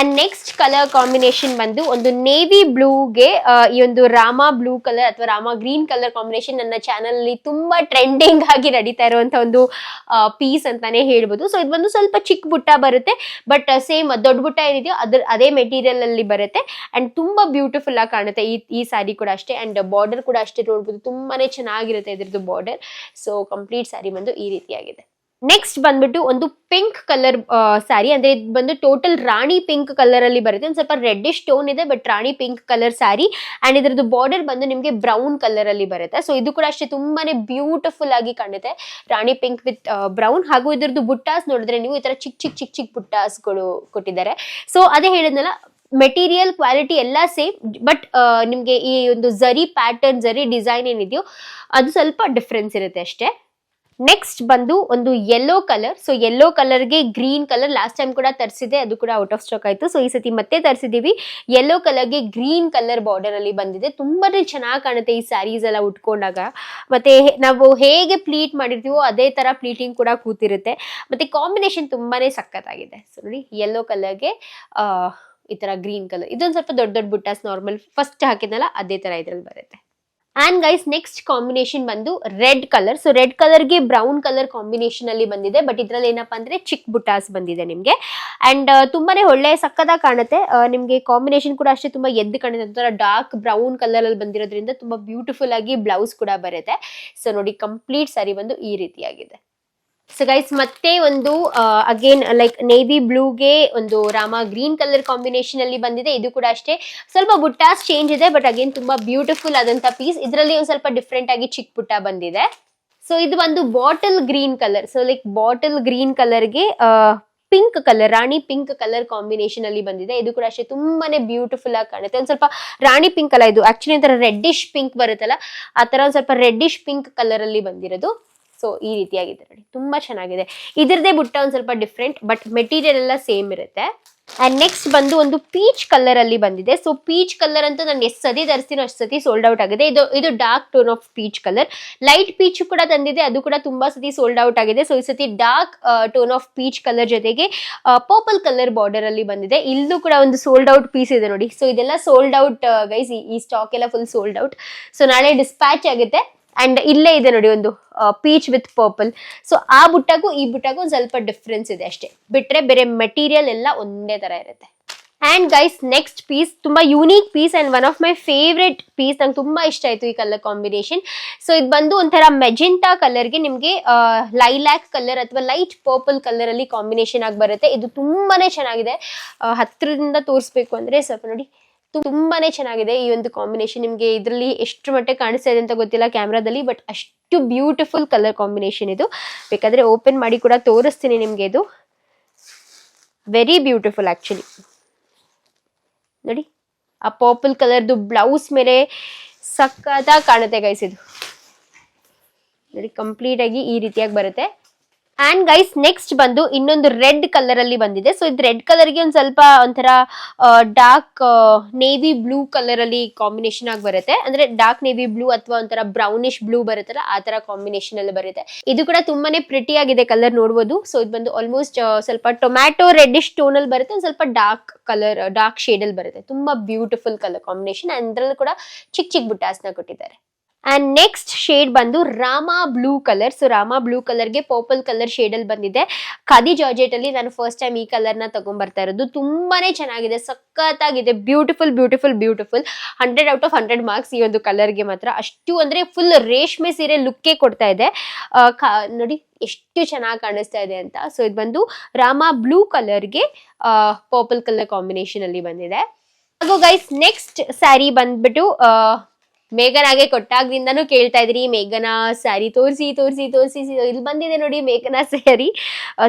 ಅಂಡ್ ನೆಕ್ಸ್ಟ್ ಕಲರ್ ಕಾಂಬಿನೇಷನ್ ಬಂದು ಒಂದು ನೇವಿ ಬ್ಲೂಗೆ ಈ ಒಂದು ರಾಮ ಬ್ಲೂ ಕಲರ್ ಅಥವಾ ರಾಮ ಗ್ರೀನ್ ಕಲರ್ ಕಾಂಬಿನೇಷನ್ ನನ್ನ ಚಾನಲ್ ಅಲ್ಲಿ ತುಂಬಾ ಟ್ರೆಂಡಿಂಗ್ ಆಗಿ ನಡೀತಾ ಇರುವಂತ ಒಂದು ಪೀಸ್ ಅಂತಾನೆ ಹೇಳ್ಬೋದು. ಸೊ ಇದು ಬಂದು ಸ್ವಲ್ಪ ಚಿಕ್ಕ ಬುಟ್ಟ ಬರುತ್ತೆ ಬಟ್ ಸೇಮ್ ದೊಡ್ಡ ಬುಟ್ಟ ಏನಿದೆಯೋ ಅದ್ರ, ಅದೇ ಮೆಟೀರಿಯಲ್ ಅಲ್ಲಿ ಬರುತ್ತೆ. ಅಂಡ್ ತುಂಬಾ ಬ್ಯೂಟಿಫುಲ್ ಆಗಿ ಕಾಣುತ್ತೆ ಈ ಈ ಸಾರಿ ಕೂಡ ಅಷ್ಟೇ. ಅಂಡ್ ಬಾರ್ಡರ್ ಕೂಡ ಅಷ್ಟೇ ನೋಡ್ಬೋದು, ತುಂಬಾನೇ ಚೆನ್ನಾಗಿರುತ್ತೆ ಇದ್ರದ್ದು ಬಾರ್ಡರ್ ಸೊ ಕಂಪ್ಲೀಟ್ ಸಾರಿ ಬಂದು ಈ ರೀತಿಯಾಗಿದೆ. ನೆಕ್ಸ್ಟ್ ಬಂದ್ಬಿಟ್ಟು ಒಂದು ಪಿಂಕ್ ಕಲರ್ ಸ್ಯಾರಿ ಅಂದ್ರೆ ಇದು ಬಂದು ಟೋಟಲ್ ರಾಣಿ ಪಿಂಕ್ ಕಲರ್ ಅಲ್ಲಿ ಬರುತ್ತೆ. ಒಂದು ಸ್ವಲ್ಪ ರೆಡ್ಡಿಶ್ ಟೋನ್ ಇದೆ but rani pink colour sari and ಇದ್ರದ್ದು ಬಾರ್ಡರ್ ಬಂದು ನಿಮಗೆ ಬ್ರೌನ್ ಕಲರ್ ಅಲ್ಲಿ ಬರುತ್ತೆ. ಸೊ ಇದು ಕೂಡ ಅಷ್ಟೇ ತುಂಬಾನೇ ಬ್ಯೂಟಿಫುಲ್ ಆಗಿ ಕಾಣುತ್ತೆ. ರಾಣಿ ಪಿಂಕ್ ವಿತ್ ಬ್ರೌನ್ ಹಾಗೂ ಇದ್ರದ್ದು ಬುಟ್ಟಾಸ್ ನೋಡಿದ್ರೆ ನೀವು ಈ ತರ ಚಿಕ್ಕ ಚಿಕ್ಕ ಚಿಕ್ಕ ಚಿಕ್ಕ ಬುಟ್ಟಾಸ್ಗಳು ಕೊಟ್ಟಿದ್ದಾರೆ. ಸೊ ಅದೇ ಹೇಳಿದ್ನಲ್ಲ ಮೆಟೀರಿಯಲ್ ಕ್ವಾಲಿಟಿ ಎಲ್ಲ ಸೇಮ್ ಬಟ್ ನಿಮಗೆ ಈ ಒಂದು ಜರಿ ಪ್ಯಾಟರ್ನ್ ಜರಿ ಡಿಸೈನ್ ಏನಿದೆಯೋ, ಅದು ಸ್ವಲ್ಪ ಡಿಫ್ರೆನ್ಸ್ ಇರುತ್ತೆ ಅಷ್ಟೇ. ನೆಕ್ಸ್ಟ್ ಬಂದು ಒಂದು ಯೆಲ್ಲೋ ಕಲರ್ ಸೊ ಯೆಲ್ಲೋ ಕಲರ್ಗೆ ಗ್ರೀನ್ ಕಲರ್ ಲಾಸ್ಟ್ ಟೈಮ್ ಕೂಡ ತರಿಸಿದೆ ಅದು ಕೂಡ ಔಟ್ ಆಫ್ ಸ್ಟಾಕ್ ಆಯಿತು. ಸೊ ಈ ಸತಿ ಮತ್ತೆ ತರಿಸಿದ್ದೀವಿ. ಯೆಲ್ಲೋ ಕಲರ್ಗೆ ಗ್ರೀನ್ ಕಲರ್ ಬಾರ್ಡರ್ ಅಲ್ಲಿ ಬಂದಿದೆ. ತುಂಬಾ ಚೆನ್ನಾಗಿ ಕಾಣುತ್ತೆ ಈ ಸ್ಯಾರೀಸ್ ಎಲ್ಲ ಉಟ್ಕೊಂಡಾಗ. ಮತ್ತೆ ನಾವು ಹೇಗೆ ಪ್ಲೀಟ್ ಮಾಡಿರ್ತೀವೋ ಅದೇ ತರ ಪ್ಲೀಟಿಂಗ್ ಕೂಡ ಕೂತಿರುತ್ತೆ. ಮತ್ತೆ ಕಾಂಬಿನೇಷನ್ ತುಂಬಾನೇ ಸಖತ್ತಾಗಿದೆ. ಸೊ ನೋಡಿ ಯೆಲ್ಲೋ ಕಲರ್ಗೆ ಈ ತರ ಗ್ರೀನ್ ಕಲರ್ ಇದೊಂದು ಸ್ವಲ್ಪ ದೊಡ್ಡ ದೊಡ್ಡ ಬುಟ್ಟಾಸ್ ನಾರ್ಮಲ್ ಫಸ್ಟ್ ಹಾಕಿದ್ನಲ್ಲ, ಅದೇ ತರ ಇದ್ರಲ್ಲಿ ಬರುತ್ತೆ. ಆ್ಯಂಡ್ ಗೈಸ್ ನೆಕ್ಸ್ಟ್ ಕಾಂಬಿನೇಷನ್ ಬಂದು ರೆಡ್ ಕಲರ್ ಸೊ ರೆಡ್ ಕಲರ್ಗೆ ಬ್ರೌನ್ ಕಲರ್ ಕಾಂಬಿನೇಷನ್ ಅಲ್ಲಿ ಬಂದಿದೆ. ಬಟ್ ಇದರಲ್ಲಿ ಏನಪ್ಪಾ ಅಂದ್ರೆ ಚಿಕ್ ಬುಟಾಸ್ ಬಂದಿದೆ ನಿಮಗೆ. ಅಂಡ್ ತುಂಬಾನೇ ಒಳ್ಳೆ ಸಕ್ಕದಾಗ ಕಾಣುತ್ತೆ. ನಿಮಗೆ ನಿಮ್ಗೆ ಕಾಂಬಿನೇಷನ್ ಕೂಡ ಅಷ್ಟೇ ತುಂಬಾ ಎದ್ದು ಕಾಣುತ್ತೆ. ಒಂಥರ ಡಾರ್ಕ್ ಬ್ರೌನ್ ಕಲರಲ್ಲಿ ಬಂದಿರೋದ್ರಿಂದ ತುಂಬಾ ಬ್ಯೂಟಿಫುಲ್ ಆಗಿ ಬ್ಲೌಸ್ ಕೂಡ ಬರುತ್ತೆ. ಸೊ ನೋಡಿ ಕಂಪ್ಲೀಟ್ ಸರಿ ಬಂದು ಈ ರೀತಿಯಾಗಿದೆ. ಸೊ ಗೈಸ್ ಮತ್ತೆ ಒಂದು ಅಗೇನ್ ಲೈಕ್ ನೇವಿ ಬ್ಲೂಗೆ ಒಂದು ರಾಮ ಗ್ರೀನ್ ಕಲರ್ ಕಾಂಬಿನೇಷನ್ ಅಲ್ಲಿ ಬಂದಿದೆ. ಇದು ಕೂಡ ಅಷ್ಟೇ. ಸ್ವಲ್ಪ ಬುಟ್ಟಾಸ್ ಚೇಂಜ್ ಇದೆ ಬಟ್ ಅಗೇನ್ ತುಂಬಾ ಬ್ಯೂಟಿಫುಲ್ ಆದಂತ ಪೀಸ್ ಇದರಲ್ಲಿ ಒಂದು ಸ್ವಲ್ಪ ಡಿಫ್ರೆಂಟ್ ಆಗಿ ಚಿಕ್ಕ ಬುಟ್ಟ ಬಂದಿದೆ. ಸೊ ಇದು ಒಂದು bottle green colour so like bottle green ಕಲರ್ಗೆ pink colour rani pink colour combination ಅಲ್ಲಿ ಬಂದಿದೆ. ಇದು ಕೂಡ ಅಷ್ಟೇ ತುಂಬಾನೇ ಬ್ಯೂಟಿಫುಲ್ ಆಗಿ ಕಾಣುತ್ತೆ. ಒಂದ್ ಸ್ವಲ್ಪ ರಾಣಿ ಪಿಂಕ್ ಅಲ್ಲ ಇದು. ಆಕ್ಚುಲಿ ಒಂಥರ ರೆಡ್ಡಿಶ್ ಪಿಂಕ್ ಬರುತ್ತಲ್ಲ, ಆ ತರ ಒಂದ್ ಸ್ವಲ್ಪ ರೆಡ್ಡಿಶ್ ಪಿಂಕ್ ಕಲರ್ ಅಲ್ಲಿ ಬಂದಿರೋದು. ಸೊ ಈ ರೀತಿಯಾಗಿದೆ ನೋಡಿ. ತುಂಬಾ ಚೆನ್ನಾಗಿದೆ. ಇದರದೇ ಬುಟ್ಟ ಒಂದು ಸ್ವಲ್ಪ ಡಿಫ್ರೆಂಟ್ ಬಟ್ ಮೆಟೀರಿಯಲ್ ಎಲ್ಲ ಸೇಮ್ ಇರುತ್ತೆ. ಅಂಡ್ ನೆಕ್ಸ್ಟ್ ಬಂದು ಒಂದು ಪೀಚ್ ಕಲರ್ ಅಲ್ಲಿ ಬಂದಿದೆ. ಸೊ ಪೀಚ್ ಕಲರ್ ಅಂತೂ ನಾನು ಎಷ್ಟು ಸತಿ ತರಿಸ್ತೀನೋ ಅಷ್ಟು ಸತಿ ಸೋಲ್ಡ್ ಔಟ್ ಆಗಿದೆ. ಇದು ಇದು dark tone of peach colour light peach ಕೂಡ ತಂದಿದೆ, ಅದು ಕೂಡ ತುಂಬಾ ಸತಿ ಸೋಲ್ಡ್ ಔಟ್ ಆಗಿದೆ. ಸೊ ಈ ಸತಿ dark tone of peach colour ಜೊತೆಗೆ ಪರ್ಪಲ್ ಕಲರ್ ಬಾರ್ಡರ್ ಅಲ್ಲಿ ಬಂದಿದೆ. ಇಲ್ಲೂ ಕೂಡ ಒಂದು ಸೋಲ್ಡ್ ಔಟ್ ಪೀಸ್ ಇದೆ ನೋಡಿ. ಸೊ ಇದೆಲ್ಲ ಸೋಲ್ಡ್ ಔಟ್ ಗೈಸ್ ಈ ಸ್ಟಾಕ್ ಎಲ್ಲ ಫುಲ್ ಸೋಲ್ಡ್ ಔಟ್ ಸೊ ನಾಳೆ ಡಿಸ್ಪ್ಯಾಚ್ ಆಗುತ್ತೆ. ಅಂಡ್ ಇಲ್ಲೇ ಇದೆ ನೋಡಿ ಒಂದು ಪೀಚ್ ವಿತ್ ಪರ್ಪಲ್ ಸೊ ಆ ಬುಟ್ಟಗೂ ಈ ಬುಟ್ಟಗೂ ಒಂದು ಸ್ವಲ್ಪ ಡಿಫ್ರೆನ್ಸ್ ಇದೆ ಅಷ್ಟೇ. ಬಿಟ್ರೆ ಬೇರೆ ಮೆಟೀರಿಯಲ್ ಎಲ್ಲ ಒಂದೇ ತರ ಇರುತ್ತೆ. ಆ್ಯಂಡ್ ಗೈಸ್ ನೆಕ್ಸ್ಟ್ ಪೀಸ್ ತುಂಬ unique piece and one of my favourite piece ನಂಗೆ ತುಂಬ ಇಷ್ಟ ಆಯಿತು ಈ ಕಲರ್ ಕಾಂಬಿನೇಷನ್ ಸೊ ಇದು ಬಂದು ಒಂಥರ ಮೆಜೆಂಟಾ ಕಲರ್ಗೆ ನಿಮಗೆ ಲೈಲ್ಯಾಕ್ ಕಲರ್ ಅಥವಾ ಲೈಟ್ ಪರ್ಪಲ್ ಕಲರಲ್ಲಿ ಕಾಂಬಿನೇಷನ್ ಆಗಿ ಬರುತ್ತೆ. ಇದು ತುಂಬಾ ಚೆನ್ನಾಗಿದೆ. ಹತ್ತಿರದಿಂದ ತೋರಿಸ್ಬೇಕು ಅಂದರೆ ಸ್ವಲ್ಪ ನೋಡಿ ತುಂಬಾನೇ ಚೆನ್ನಾಗಿದೆ ಈ ಒಂದು ಕಾಂಬಿನೇಷನ್ ನಿಮಗೆ ಇದರಲ್ಲಿ ಎಷ್ಟು ಮಟ್ಟಿಗೆ ಕಾಣಿಸ್ತಾ ಇದೆ ಅಂತ ಗೊತ್ತಿಲ್ಲ ಕ್ಯಾಮ್ರಾದಲ್ಲಿ ಬಟ್ ಅಷ್ಟು ಬ್ಯೂಟಿಫುಲ್ ಕಲರ್ ಕಾಂಬಿನೇಷನ್ ಇದು. ಬೇಕಾದ್ರೆ ಓಪನ್ ಮಾಡಿ ಕೂಡ ತೋರಿಸ್ತೀನಿ ನಿಮಗೆ ಇದು. ವೆರಿ ಬ್ಯೂಟಿಫುಲ್ ಆಕ್ಚುಲಿ ನೋಡಿ, ಆ ಪರ್ಪಲ್ ಕಲರ್ದು ಬ್ಲೌಸ್ ಮೇಲೆ ಸಕ್ಕತ್ತಾಗಿ ಕಾಣುತ್ತೆ ಗೈಸ್ ಇದು. ನೋಡಿ ಕಂಪ್ಲೀಟ್ ಆಗಿ ಈ ರೀತಿಯಾಗಿ ಬರುತ್ತೆ. ಅಂಡ್ ಗೈಸ್ ನೆಕ್ಸ್ಟ್ ಬಂದು ಇನ್ನೊಂದು ರೆಡ್ ಕಲರ್ ಅಲ್ಲಿ ಬಂದಿದೆ. ಸೊ ಇದು ರೆಡ್ ಕಲರ್ಗೆ ಒಂದು ಸ್ವಲ್ಪ ಒಂಥರ ಡಾರ್ಕ್ ನೇವಿ ಬ್ಲೂ ಕಲರ್ ಅಲ್ಲಿ ಕಾಂಬಿನೇಷನ್ ಆಗಿ ಬರುತ್ತೆ. ಅಂದ್ರೆ ಡಾರ್ಕ್ ನೇವಿ ಬ್ಲೂ ಅಥವಾ ಒಂಥರ ಬ್ರೌನಿಶ್ ಬ್ಲೂ ಬರುತ್ತಲ್ಲ, ಆ ತರ ಕಾಂಬಿನೇಷನ್ ಅಲ್ಲಿ ಬರುತ್ತೆ. ಇದು ಕೂಡ ತುಂಬಾನೇ ಪ್ರಿಟಿ ಆಗಿದೆ ಕಲರ್ ನೋಡಬಹುದು ಸೊ ಇದು ಬಂದು ಆಲ್ಮೋಸ್ಟ್ ಸ್ವಲ್ಪ ಟೊಮ್ಯಾಟೊ ರೆಡ್ಡಿಶ್ ಟೋನ್ ಅಲ್ಲಿ ಬರುತ್ತೆ, ಒಂದು ಸ್ವಲ್ಪ ಡಾರ್ಕ್ ಕಲರ್ ಡಾರ್ಕ್ ಶೇಡ್ ಅಲ್ಲಿ ಬರುತ್ತೆ. ತುಂಬಾ ಬ್ಯೂಟಿಫುಲ್ ಕಲರ್ ಕಾಂಬಿನೇಷನ್ ಅದ್ರಲ್ಲೂ ಕೂಡ ಚಿಕ್ಕ ಚಿಕ್ಕ ಬುಟ್ಟಾಸ್ನ ಕೊಟ್ಟಿದ್ದಾರೆ. ಅಂಡ್ ನೆಕ್ಸ್ಟ್ ಶೇಡ್ ಬಂದು Rama blue colour so Rama blue ಕಲರ್ಗೆ purple colour ಶೇಡಲ್ಲಿ ಬಂದಿದೆ. ಖಾದಿ ಜಾರ್ಜೆಟಲ್ಲಿ ನಾನು ಫಸ್ಟ್ ಟೈಮ್ ಈ ಕಲರ್ನ ತೊಗೊಂಬರ್ತಾ ಇರೋದು. ತುಂಬಾ ಚೆನ್ನಾಗಿದೆ, ಸಖತ್ತಾಗಿದೆ. Beautiful beautiful beautiful hundred out of hundred marks ಈ ಒಂದು ಕಲರ್ಗೆ ಮಾತ್ರ. ಅಷ್ಟು ಅಂದರೆ ಫುಲ್ ರೇಷ್ಮೆ ಸೀರೆ ಲುಕ್ಕೇ ಕೊಡ್ತಾ ಇದೆ. ನೋಡಿ, ಎಷ್ಟು ಚೆನ್ನಾಗಿ ಕಾಣಿಸ್ತಾ ಇದೆ ಅಂತ. ಸೊ ಇದು ಬಂದು ರಾಮ ಬ್ಲೂ ಕಲರ್ಗೆ ಪರ್ಪಲ್ ಕಲರ್ ಕಾಂಬಿನೇಷನಲ್ಲಿ ಬಂದಿದೆ. ಹಾಗೂ ಗೈಸ್ ನೆಕ್ಸ್ಟ್ ಸ್ಯಾರಿ ಬಂದ್ಬಿಟ್ಟು ಮೇಘನಾಗೆ ಕೊಟ್ಟಾಗ್ದಿಂದಾನು ಕೇಳ್ತಾ ಇದ್ರಿ, ಮೇಘನ ಸ್ಯಾರಿ ತೋರಿಸಿ ತೋರಿಸಿ ತೋರಿಸಿ ಇಲ್ಲಿ ಬಂದಿದೆ ನೋಡಿ ಮೇಘನ ಸ್ಯಾರಿ.